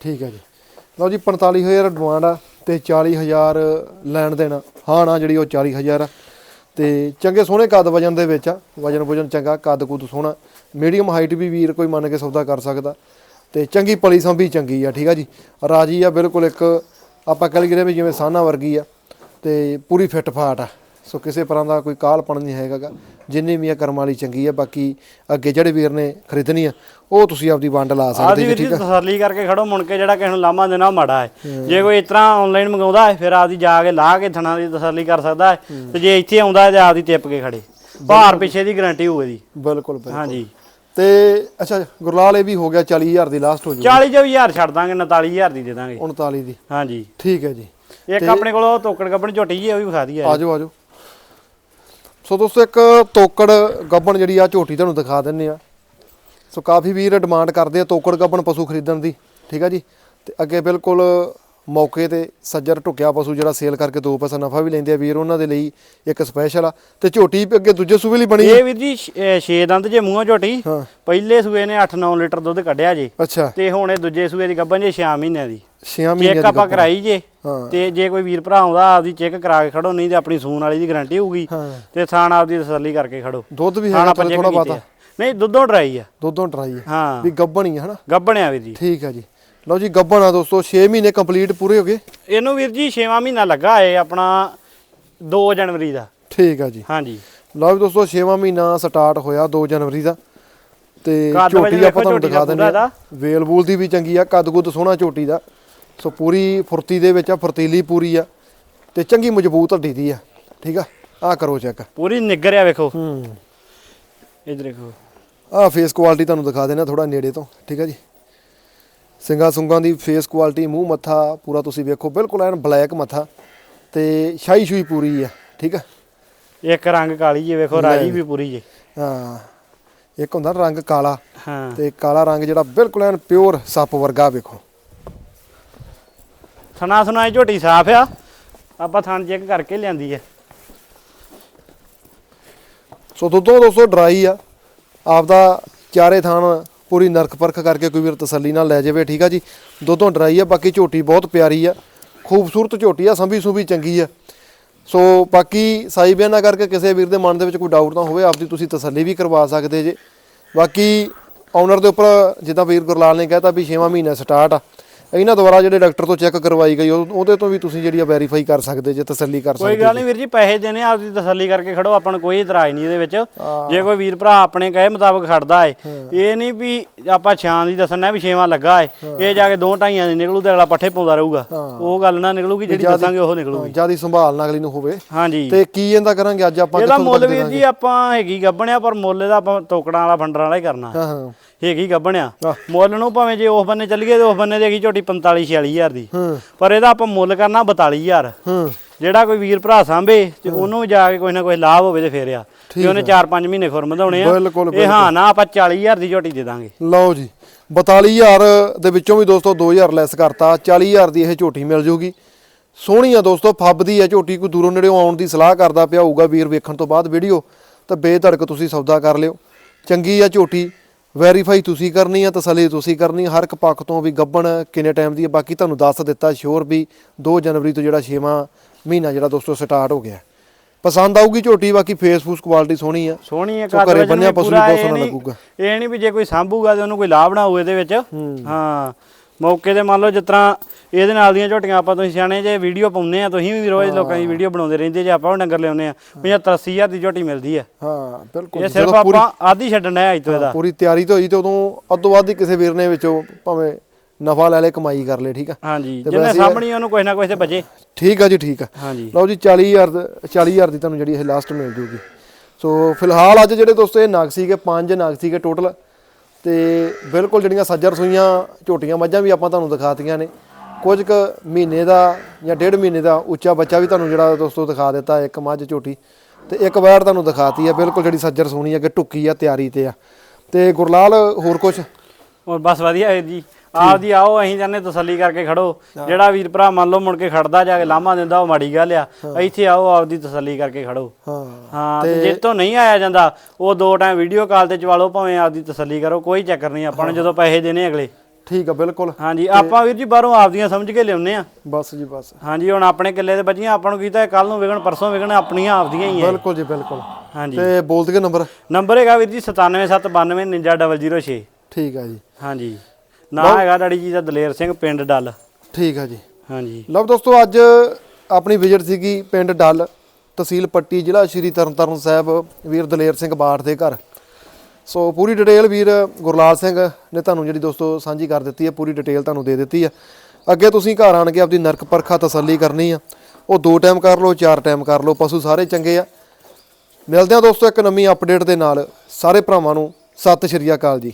ਠੀਕ ਹੈ ਜੀ। ਲਓ ਜੀ 45000 ਡਿਮਾਂਡ ਆ ਤੇ 40000 ਲੈਣ ਦੇਣਾ। ਹਾਂ ਨਾ ਜਿਹੜੀ ਉਹ 40000 ਆ। ਤੇ ਚੰਗੇ ਸੋਹਣੇ ਕੱਦ ਵਜਨ ਦੇ ਵਿੱਚ ਆ। ਵਜਨ ਵਜਨ ਚੰਗਾ ਕੱਦ ਕੁੱਦ ਸੋਹਣਾ। ਮੀਡੀਅਮ ਹਾਈਟ ਵੀ ਵੀਰ ਕੋਈ ਮੰਨ ਕੇ ਸੌਦਾ ਕਰ ਸਕਦਾ। ਤੇ ਚੰਗੀ ਪਲੀ ਸੰਭੀ ਚੰਗੀ ਆ ਠੀਕ ਆ ਜੀ। ਰਾਜੀ ਆ ਬਿਲਕੁਲ ਇੱਕ ਆਪਾਂ ਕਹਿ ਲਈਏ ਵੀ ਜਿਵੇਂ ਸਾਨਾ ਵਰਗੀ ਆ। ਤੇ ਪੂਰੀ ਫਿੱਟ ਫਾਟ ਆ। ਸੋ ਕਿਸੇ ਤਰ੍ਹਾਂ ਦਾ ਕੋਈ ਕਾਲਪਣ ਨਹੀਂ ਹੈਗਾ। ਜਿੰਨੀ ਵੀ ਆ ਕਰਮ ਵਾਲੀ ਚੰਗੀ ਆ ਬਾਕੀ ਅੱਗੇ ਜਿਹੜੇ ਵੀਰ ਨੇ ਖਰੀਦਣੀ ਆ ਉਹ ਤੁਸੀਂ ਆਪਦੀ ਵੰਡ ਲਾ ਸਕਦੇ ਜੀ ਠੀਕ ਆ? ਤਸੱਲੀ ਕਰਕੇ ਖੜੋ ਮੁੜ ਕੇ ਜਿਹੜਾ ਕਿਸੇ ਨੂੰ ਲਾਮਾ ਦੇਣਾ ਉਹ ਮਾੜਾ ਹੈ। ਜੇ ਕੋਈ ਇਸ ਤਰ੍ਹਾਂ ਆਨਲਾਈਨ ਮੰਗਾਉਂਦਾ ਹੈ ਫਿਰ ਆਪਦੀ ਜਾ ਕੇ ਲਾ ਕੇ ਥਣਾ ਦੀ ਤਸੱਲੀ ਕਰ ਸਕਦਾ ਹੈ। ਤੇ ਜੇ ਇੱਥੇ ਆਉਂਦਾ ਹੈ ਤੇ ਆਪਦੀ ਟਿੱਪ ਕੇ ਖੜੇ। ਭਾਰ ਪਿੱਛੇ ਦੀ ਗਾਰੰਟੀ ਹੋਊਗੀ ਦੀ ਬਿਲਕੁਲ ਬਿਲਕੁਲ। ਹਾਂਜੀ। ਤੇ ਅੱਛਾ ਗੁਰਲਾਲ ਇਹ ਵੀ ਹੋ ਗਿਆ 40000 ਦੀ ਲਾਸਟ ਹੋ ਜੂ 40 ਜੋ ਹਜ਼ਾਰ ਛੱਡ ਦਾਂਗੇ 49000 ਦੀ ਦੇ ਦਾਂਗੇ। 39 ਦੀ। ਹਾਂਜੀ। ਠੀਕ ਹੈ ਜੀ। ਇੱਕ ਆਪਣੇ ਕੋਲ ਤੋਕੜ ਗੱਬਣ ਝੋਟੀ ਜੀ ਉਹ ਵੀ ਵਿਖਾ ਦਈਏ। ਆਜੋ ਆਜੋ। ਸੋ ਦੋਸਤੋ ਇੱਕ ਤੋਕੜ ਗੱਬਣ ਜਿਹੜੀ ਆ ਝੋਟੀ ਤੁਹਾਨੂੰ ਦਿਖਾ ਦਿੰਨੇ ਆ। ਸੋ ਕਾਫੀ ਵੀਰ ਡਿਮਾਂਡ ਕਰਦੇ ਆ ਤੋਕੜ ਗੱਬਣ ਪਸ਼ੂ ਖਰੀਦਣ ਦੀ ਠੀਕ ਆ ਜੀ? ਤੇ ਅੱਗੇ ਬਿਲਕੁਲ ਮੌਕੇ ਤੇ ਸੱਜਰ ਢੁੱਕਿਆ ਪਸ਼ੂ ਜਿਹੜਾ ਸੇਲ ਕਰਕੇ ਦੋ ਪੈਸਾ ਨਫਾ ਵੀ ਲੈਂਦੇ ਆ ਵੀਰ ਉਹਨਾਂ ਦੇ ਲਈ ਇੱਕ ਸਪੈਸ਼ਲ ਆ। ਤੇ ਝੋਟੀ ਅੱਗੇ ਦੂਜੇ ਸੂਬੇ ਲਈ ਬਣੀ ਇਹ ਵੀਰ ਜੀ 6 ਦੰਦ ਜੇ ਮੂੰਹੋਂ ਝੋਟੀ ਪਹਿਲੇ ਸੂਏ ਨੇ 8-9 ਲੀਟਰ ਦੁੱਧ ਕੱਢਿਆ ਜੇ। ਅੱਛਾ। ਤੇ ਹੁਣ ਇਹ ਦੂਜੇ ਸੂਏ ਦੀ ਗੱਬਣ ਜੇ 6 ਮਹੀਨਿਆਂ ਦੀ। 6 ਮਹੀਨੇ ਚੈੱਕ ਆਪਾਂ ਕਰਾਈ ਜੇ ਹਾਂ। ਤੇ ਜੇ ਕੋਈ ਵੀਰ ਭਰਾ ਆਉਂਦਾ ਆਪਦੀ ਚੈੱਕ ਕਰਾ ਕੇ ਖੜੋ ਨਹੀਂ ਤੇ ਆਪਣੀ ਸੂਨ ਵਾਲੀ ਦੀ ਗਾਰੰਟੀ ਹੋਊਗੀ ਹਾਂ। ਤੇ ਥਾਣ ਆਪਦੀ ਤਸੱਲੀ ਕਰਕੇ ਖੜੋ। ਦੁੱਧ ਵੀ ਥਾਣ ਹੈਗਾ ਆਪਾਂ ਥੋੜਾ ਚੈੱਕ ਥੋੜਾ ਕੀਤੇ ਬਾਤਾ। ਨਹੀਂ ਦੁੱਧੋਂ ਡਰਾਈ ਆ। ਦੁੱਧੋਂ ਟਰਾਈ ਹੈ ਹਾਂ। ਵੀ ਗੱਬਣ ਹੀ ਆ ਹਨਾ? ਗੱਬਣਿਆ ਵੀਰ ਜੀ। ਠੀਕ ਹੈ ਜੀ। ਲਓ ਜੀ ਗੱਬਣ ਆ ਦੋਸਤੋ 6 ਮਹੀਨੇ ਕੰਪਲੀਟ ਪੂਰੇ ਹੋ ਗਏ। ਇਹਨੂੰ ਵੀਰ ਜੀ 6ਵਾਂ ਮਹੀਨਾ ਲੱਗਾ ਏ ਆਪਣਾ 2 ਜਨਵਰੀ ਦਾ। ਠੀਕ ਆ ਜੀ। ਹਾਂਜੀ। ਲਓ ਵੀ ਦੋਸਤੋ 6ਵਾਂ ਮਹੀਨਾ ਸਟਾਰਟ ਹੋਇਆ 2 ਜਨਵਰੀ ਦਾ। ਤੇ ਕੱਦ ਝੋਟੀ ਆਪਾਂ ਵੇਖੋ ਤੁਹਾਨੂੰ ਝੋਟੀ ਦਿਖਾ ਦਿੰਦੇ ਪੂਰਾ ਆ ਵੇਲ ਬੂਲ ਦੀ ਵੀ ਚੰਗੀ ਆ ਕੱਦ ਕੁੱਦ ਸੋਹਣਾ ਝੋਟੀ ਦਾ। ਸੋ ਪੂਰੀ ਫੁਰਤੀ ਦੇ ਵਿੱਚ ਆ ਫੁਰਤੀਲੀ ਪੂਰੀ ਆ ਤੇ ਚੰਗੀ ਮਜ਼ਬੂਤ ਹੱਡੀ ਦੀ ਆ ਠੀਕ ਆ? ਆ ਕਰੋ ਚੈੱਕ। ਪੂਰੀ ਨਿੱਗਰ ਆ ਵੇਖੋ। ਹੂੰ। ਇਧਰ ਦੇਖੋ। ਆ ਫੇਸ ਕੁਆਲਿਟੀ ਤੁਹਾਨੂੰ ਦਿਖਾ ਦੇਣਾ ਥੋੜਾ ਨੇੜੇ ਤੋਂ ਠੀਕ ਆ ਜੀ? ਸਿੰਗਾ ਸੁੰਗਾਂ ਦੀ ਫੇਸ ਕੁਆਲਿਟੀ ਮੂੰਹ ਮੱਥਾ ਪੂਰਾ ਤੁਸੀਂ ਵੇਖੋ ਬਿਲਕੁਲ ਐਨ ਬਲੈਕ ਮੱਥਾ ਤੇ ਸ਼ਾਈ ਸ਼ੂਈ ਪੂਰੀ ਆ ਠੀਕ ਆ? ਇੱਕ ਰੰਗ ਕਾਲੀ ਜੇ ਵੇਖੋ ਰਾਜੀ ਵੀ ਪੂਰੀ ਜੇ। ਹਾਂ ਇੱਕ ਹੁੰਦਾ ਰੰਗ ਕਾਲਾ ਹਾਂ। ਤੇ ਕਾਲਾ ਰੰਗ ਜਿਹੜਾ ਬਿਲਕੁਲ ਐਨ ਪਿਓਰ ਸੱਪ ਵਰਗਾ ਵੇਖੋ। ਥਣਾ ਸੁਣਾਈ ਝੋਟੀ ਸਾਫ਼ ਆ। ਆਪਾਂ ਥਣ ਚੈੱਕ ਕਰਕੇ ਲਿਆਂਦੀ ਹੈ ਸੋ ਦੁੱਧੋਂ ਦੋਸਤੋ, ਡਰਾਈ ਆ। ਆਪਦਾ ਚਾਰੇ ਥਾਣ ਪੂਰੀ ਨਰਕ ਪਰਖ ਕਰਕੇ ਕੋਈ ਵੀਰ ਤਸੱਲੀ ਨਾਲ ਲੈ ਜਾਵੇ, ਠੀਕ ਆ ਜੀ? ਦੁੱਧੋਂ ਡਰਾਈ ਆ, ਬਾਕੀ ਝੋਟੀ ਬਹੁਤ ਪਿਆਰੀ ਆ। ਖੂਬਸੂਰਤ ਝੋਟੀ ਆ, ਸੰਭੀ ਸੁਭੀ ਚੰਗੀ ਆ। ਸੋ ਬਾਕੀ ਸਾਈ ਬਿਆਨਾ ਕਰਕੇ ਕਿਸੇ ਵੀਰ ਦੇ ਮਨ ਦੇ ਵਿੱਚ ਕੋਈ ਡਾਊਟ ਨਾ ਹੋਵੇ, ਆਪਦੀ ਤੁਸੀਂ ਤਸੱਲੀ ਵੀ ਕਰਵਾ ਸਕਦੇ ਜੇ। ਬਾਕੀ ਓਨਰ ਦੇ ਉੱਪਰ ਜਿੱਦਾਂ ਵੀਰ ਗੁਰਲਾਲ ਨੇ ਕਹਿਤਾ ਵੀ 6ਵਾਂ ਮਹੀਨਾ ਸਟਾਰਟ ਆ। ਇਹਨਾਂ ਦੁਆਰਾ ਜਿਹੜੇ ਡਾਕਟਰ ਤੋਂ ਚੈੱਕ ਕਰਵਾਈ ਗਈ ਉਹ- ਉਹਦੇ ਤੋਂ ਵੀ ਤੁਸੀਂ ਜਿਹੜੀ ਆ ਵੈਰੀਫਾਈ ਕਰ ਸਕਦੇ ਜੇ ਤਸੱਲੀ ਕਰ ਕੋਈ ਸਕਦੇ ਗੱਲ ਨਹੀਂ ਵੀਰ ਜੀ ਪੈਸੇ ਦੇਣੇ ਆਪਦੀ ਤਸੱਲੀ ਕਰਕੇ ਖੜੋ ਆਪਾਂ ਨੂੰ ਕੋਈ ਇਤਰਾਜ਼ ਨਹੀਂ ਇਹਦੇ ਵਿੱਚ। ਜੇ ਕੋਈ ਵੀਰ ਭਰਾ ਆਪਣੇ ਕਹੇ ਮੁਤਾਬਕ ਖੜਦਾ ਏ ਇਹ ਨਹੀਂ ਵੀ ਆਪਾਂ ਛਾਂ ਦੀ ਦੱਸਣਾ ਵੀ ਛੇਵਾਂ ਲੱਗਾ ਏ ਇਹ ਜਾ ਕੇ ਦੋ ਢਾਈਆਂ ਦੀ ਨਿਕਲੂ ਤੇ ਅਗਲਾ ਪੱਠੇ ਪਾਉਂਦਾ ਰਹੂਗਾ। ਉਹ ਗੱਲ ਨਾ ਨਿਕਲੂਗੀ ਜਿਹੜੀ ਦੱਸਾਂਗੇ ਉਹ ਨਿਕਲੂਗੀ। ਜਿਆਦੀ ਸੰਭਾਲ ਨਾਲ ਅਗਲੀ ਨੂੰ ਹੋਵੇ। ਹਾਂਜੀ। ਤੇ ਕੀ ਇਹਦਾ ਕਰਾਂਗੇ ਅੱਜ ਆਪਾਂ ਇਹਦਾ ਮੁੱਲ ਵੀਰ ਜੀ ਆਪਾਂ ਹੈਗੀ ਗੱਬਣਿਆ ਪਰ ਮੁੱਲ ਇਹਦਾ ਆਪਾਂ ਤੋਕੜਾਂ ਵਾਲਾ ਫੰਡਰਾਂ ਵਾਲਾ ਹੀ ਕਰਨਾ। ਹਾਂ ਹਾਂ। ਹੈਗੀ ਗੱਬਣਿਆ ਆਹ। ਮੁੱਲ ਨੂੰ ਭਾਵੇਂ ਜੇ ਉਸ ਬੰਨੇ ਚੱਲੀਏ ਤੇ ਉਸ ਬੰਨੇ ਦੀ ਹੈਗੀ ਝੋਟੀ 45 46000 ਦੀ। ਹਾਂ। ਪਰ ਇਹਦਾ ਆਪਾਂ ਮੁੱਲ ਕਰਨਾ 42000 ਹਾਂ। ਜਿਹੜਾ ਕੋਈ ਵੀਰ ਭਰਾ ਸਾਂਭੇ ਤੇ ਉਹਨੂੰ ਜਾ ਕੇ ਕੋਈ ਨਾ ਕੋਈ ਲਾਭ ਹੋਵੇ ਤੇ ਫੇਰ ਆ। ਤੇ ਉਹਨੇ 4-5 ਮਹੀਨੇ ਖੁਰ ਵਧਾਉਣੇ ਆ। ਇਹ ਹਾਂ ਨਾ ਆਪਾਂ 40000 ਦੀ ਝੋਟੀ ਦੇ ਦਾਂਗੇ। ਲਓ ਜੀ 42000 ਦੇ ਵਿੱਚੋਂ ਵੀ ਦੋਸਤੋ 2000 ਲੈਸ ਕਰਤਾ। 40000 ਦੀ ਇਹ ਝੋਟੀ ਮਿਲ ਜੂਗੀ। ਸੋਹਣੀ ਆ ਦੋਸਤੋ ਫੱਬਦੀ ਆ ਝੋਟੀ। ਕੋਈ ਦੂਰੋਂ ਨੇੜਿਓਂ ਆਉਣ ਦੀ ਸਲਾਹ ਕਰਦਾ ਪਿਆ ਹੋਊਗਾ ਵੀਰ ਵੇਖਣ ਤੋਂ ਬਾਅਦ ਵੀਡੀਓ। ਤਾਂ ਬੇਧੜਕ ਤੁਸੀਂ ਸੌਦਾ ਕਰ ਲਿਓ। ਚੰਗੀ ਆ ਝੋਟੀ। ਵੈਰੀਫਾਈ ਤੁਸੀਂ ਕਰਨੀ ਆ ਤਸੱਲੀ ਤੁਸੀਂ ਕਰਨੀ ਹਰ ਇੱਕ ਪੱਖ ਤੋਂ ਵੀ ਗੱਬਣ ਕਿੰਨੇ ਟਾਈਮ ਦੀ ਆ ਬਾਕੀ ਤੁਹਾਨੂੰ ਦੱਸ ਦਿੱਤਾ ਸ਼ੋਰ ਵੀ 2 ਜਨਵਰੀ ਤੋਂ ਜਿਹੜਾ 6ਵਾਂ ਮਹੀਨਾ ਜਿਹੜਾ ਦੋਸਤੋ ਸਟਾਰਟ ਹੋ ਗਿਆ। ਪਸੰਦ ਆਊਗੀ ਝੋਟੀ ਬਾਕੀ ਫੇਸ ਫੂਸ ਕੁਆਲਿਟੀ ਸੋਹਣੀ ਆ। ਸੋਹਣੀ ਹੈ ਘਰੇ ਬੰਨਿਆ ਪਸ਼ੂ ਵੀ ਬਹੁਤ ਸੋਹਣਾ ਲੱਗੂਗਾ। ਇਹ ਨਹੀਂ ਵੀ ਜੇ ਕੋਈ ਸਾਂਭੂਗਾ ਤੇ ਉਹਨੂੰ ਕੋਈ ਲਾਭ ਨਾ ਹੋਊ ਇਹਦੇ ਵਿੱਚ। ਹਾਂ। ਮੌਕੇ ਤੇ ਮੰਨ ਲਓ ਜਿਸ ਤਰ੍ਹਾਂ ਇਹਦੇ ਨਾਲ ਦੀਆਂ ਝੋਟੀਆਂ ਆਪਾਂ ਤੁਸੀਂ ਸਿਆਣੇ ਜੇ ਵੀਡੀਓ ਪਾਉਂਦੇ ਆ ਤੁਸੀਂ ਵੀ ਰੋਜ਼ ਲੋਕਾਂ ਦੀ ਵੀਡੀਓ ਬਣਾਉਂਦੇ ਰਹਿੰਦੇ ਜੇ ਆਪਾਂ ਉਹ ਡੰਗਰ ਲਿਆਉਂਦੇ ਆ 75 80000 ਦੀ ਝੋਟੀ ਮਿਲਦੀ ਆ। ਹਾਂ ਬਿਲਕੁਲ। ਇਹ ਸਿਰਫ ਆਪਾਂ ਆਧੀ ਛੱਡਣਾ ਹੈ ਅੱਜ ਤੋਂ ਇਹਦਾ। ਪੂਰੀ ਤਿਆਰੀ ਤੋਂ ਹੋਈ ਤੇ ਉਦੋਂ ਅੱਧੋ ਵੱਧ ਹੀ ਕਿਸੇ ਵੀਰ ਨੇ ਵਿੱਚੋਂ ਭਾਵੇਂ ਨਫਾ ਲੈ ਲੈ ਕਮਾਈ ਕਰ ਲੈ ਠੀਕ ਆ? ਹਾਂਜੀ ਜਿਹਨੇ ਸਾਹਮਣੀ ਉਹਨੂੰ ਕੁਛ ਨਾ ਕੁਛ ਤੇ ਬਚੇ ਠੀਕ ਆ ਜੀ ਠੀਕ ਆ। ਹਾਂਜੀ। ਲਓ ਜੀ 40000 ਦਾ- 40000 ਦੀ ਤੁਹਾਨੂੰ ਜਿਹੜੀ ਇਹ ਲਾਸਟ ਮਿਲ ਜੂਗੀ। ਸੋ ਫਿਲਹਾਲ ਅੱਜ ਜਿਹੜੇ ਦੋਸਤੋ ਇਹ ਨਗ ਸੀਗੇ ਪੰਜ ਨਗ ਸੀਗੇ ਟੋਟਲ ਤੇ ਬਿਲਕੁਲ ਜਿਹੜੀਆਂ ਸੱਜਰ ਸੂਈਆਂ ਝੋਟੀਆਂ ਮੱਝਾਂ ਵੀ ਆਪਾਂ ਤੁਹਾਨੂੰ ਦਿਖਾਤੀਆਂ ਨੇ। ਕੁਝ ਕੁ ਮਹੀਨੇ ਦਾ ਜਾਂ ਡੇਢ ਮਹੀਨੇ ਦਾ ਉੱਚਾ ਬੱਚਾ ਵੀ ਤੁਹਾਨੂੰ ਜਿਹੜਾ ਦੋਸਤੋ ਦਿਖਾ ਦਿੱਤਾ, ਇੱਕ ਮੱਝ, ਝੋਟੀ। ਤੇ ਇੱਕ ਵੈੜ ਤੁਹਾਨੂੰ ਦਿਖਾਤੀ ਆ, ਬਿਲਕੁਲ ਜਿਹੜੀ ਸੱਜਰ ਸੋਹਣੀ ਆ ਕਿ ਟੁੱਕੀ ਆ, ਤਿਆਰੀ ਤੇ ਆ। ਤੇ ਗੁਰਲਾਲ, ਹੋਰ ਕੁਝ ਹੋਰ ਬਸ ਵਧੀਆ ਹੈ ਜੀ। ਆਪਦੀ ਆਓ ਅਸੀਂ ਜਾਨੇ ਤਸੱਲੀ ਕਰਕੇ ਖੜੋ। ਜਿਹੜਾ ਵੀਰ ਭਰਾ ਮੰਨ ਲਓ ਮੁੜ ਕੇ ਖੜਦਾ ਜਾ ਕੇ ਲਾਮਾ ਦਿੰਦਾ ਉਹ ਮਾੜੀ ਗੱਲ ਆ। ਇੱਥੇ ਆਓ ਆਪਦੀ ਤਸੱਲੀ ਕਰਕੇ ਖੜੋ। ਹਾਂ। ਹਾਂ ਤੇ ਜੇ ਤੋਂ ਨਹੀਂ ਆਇਆ ਜਾਂਦਾ ਉਹ ਦੋ ਟਾਈਮ ਵੀਡੀਓ ਕਾਲ ਤੇ ਚਵਾ ਲਓ ਭਾਵੇਂ ਆਪਦੀ ਤਸੱਲੀ ਕਰੋ ਕੋਈ ਚੱਕਰ ਨਹੀਂ ਆਪਾਂ ਨੂੰ ਜਦੋਂ ਪੈਸੇ ਦੇਣੇ ਅਗਲੇ। ਠੀਕ ਆ ਬਿਲਕੁਲ। ਹਾਂਜੀ ਆਪਾਂ ਵੀਰ ਜੀ ਬਾਹਰੋਂ ਆਪਦੀਆਂ ਸਮਝ ਕੇ ਲਿਆਉਨੇ ਆ ਬਸ ਜੀ ਬਸ। ਹਾਂਜੀ ਹੁਣ ਆਪਣੇ ਕਿੱਲੇ ਦੇ ਬੱਜੀਆਂ ਆਪਾਂ ਨੂੰ ਕੀਤਾ ਕੱਲ ਨੂੰ ਵਿਗਣ ਪਰਸੋਂ ਵਿਗਣ ਆਪਣੀਆਂ ਆਪਦੀਆਂ ਹੀ ਆ। ਬਿਲਕੁਲ ਜੀ ਬਿਲਕੁਲ। ਹਾਂਜੀ। ਤੇ ਬੋਲ ਦਈਏ ਨੰਬਰ? ਨੰਬਰ ਹੈਗਾ ਵੀਰ ਜੀ 9779299006 ਠੀਕ ਆ ਜੀ। ਹਾਂਜੀ। ਨਾਂ ਹੈਗਾ ਡੈਡੀ ਜੀ ਦਾ ਦਲੇਰ ਸਿੰਘ ਪਿੰਡ ਡੱਲ। ਠੀਕ ਆ ਜੀ। ਹਾਂਜੀ। ਲਓ ਦੋਸਤੋ ਅੱਜ ਆਪਣੀ ਵਿਜ਼ਿਟ ਸੀਗੀ ਪਿੰਡ ਡੱਲ ਤਹਿਸੀਲ ਪੱਟੀ ਜ਼ਿਲ੍ਹਾ ਸ਼੍ਰੀ ਤਰਨਤਾਰਨ ਸਾਹਿਬ ਵੀਰ ਦਲੇਰ ਸਿੰਘ ਬਾਠ ਦੇ ਘਰ। ਸੋ ਪੂਰੀ ਡਿਟੇਲ ਵੀਰ ਗੁਰਲਾਲ ਸਿੰਘ ਨੇ ਤੁਹਾਨੂੰ ਜਿਹੜੀ ਦੋਸਤੋ ਸਾਂਝੀ ਕਰ ਦਿੱਤੀ ਹੈ ਪੂਰੀ ਡਿਟੇਲ ਤੁਹਾਨੂੰ ਦੇ ਦਿੱਤੀ ਹੈ। ਅੱਗੇ ਤੁਸੀਂ ਘਰ ਆਣ ਕੇ ਆਪਦੀ ਨਰਕ ਪਰਖਾ ਤਸੱਲੀ ਕਰਨੀ ਆ। ਉਹ ਦੋ ਟਾਈਮ ਕਰ ਲਓ ਚਾਰ ਟਾਈਮ ਕਰ ਲਓ ਪਸ਼ੂ ਸਾਰੇ ਚੰਗੇ ਆ। ਮਿਲਦੇ ਆ ਦੋਸਤੋ ਇੱਕ ਨਵੀਂ ਅਪਡੇਟ ਦੇ ਨਾਲ। ਸਾਰੇ ਭਰਾਵਾਂ ਨੂੰ ਸਤਿ ਸ਼੍ਰੀ ਅਕਾਲ ਜੀ।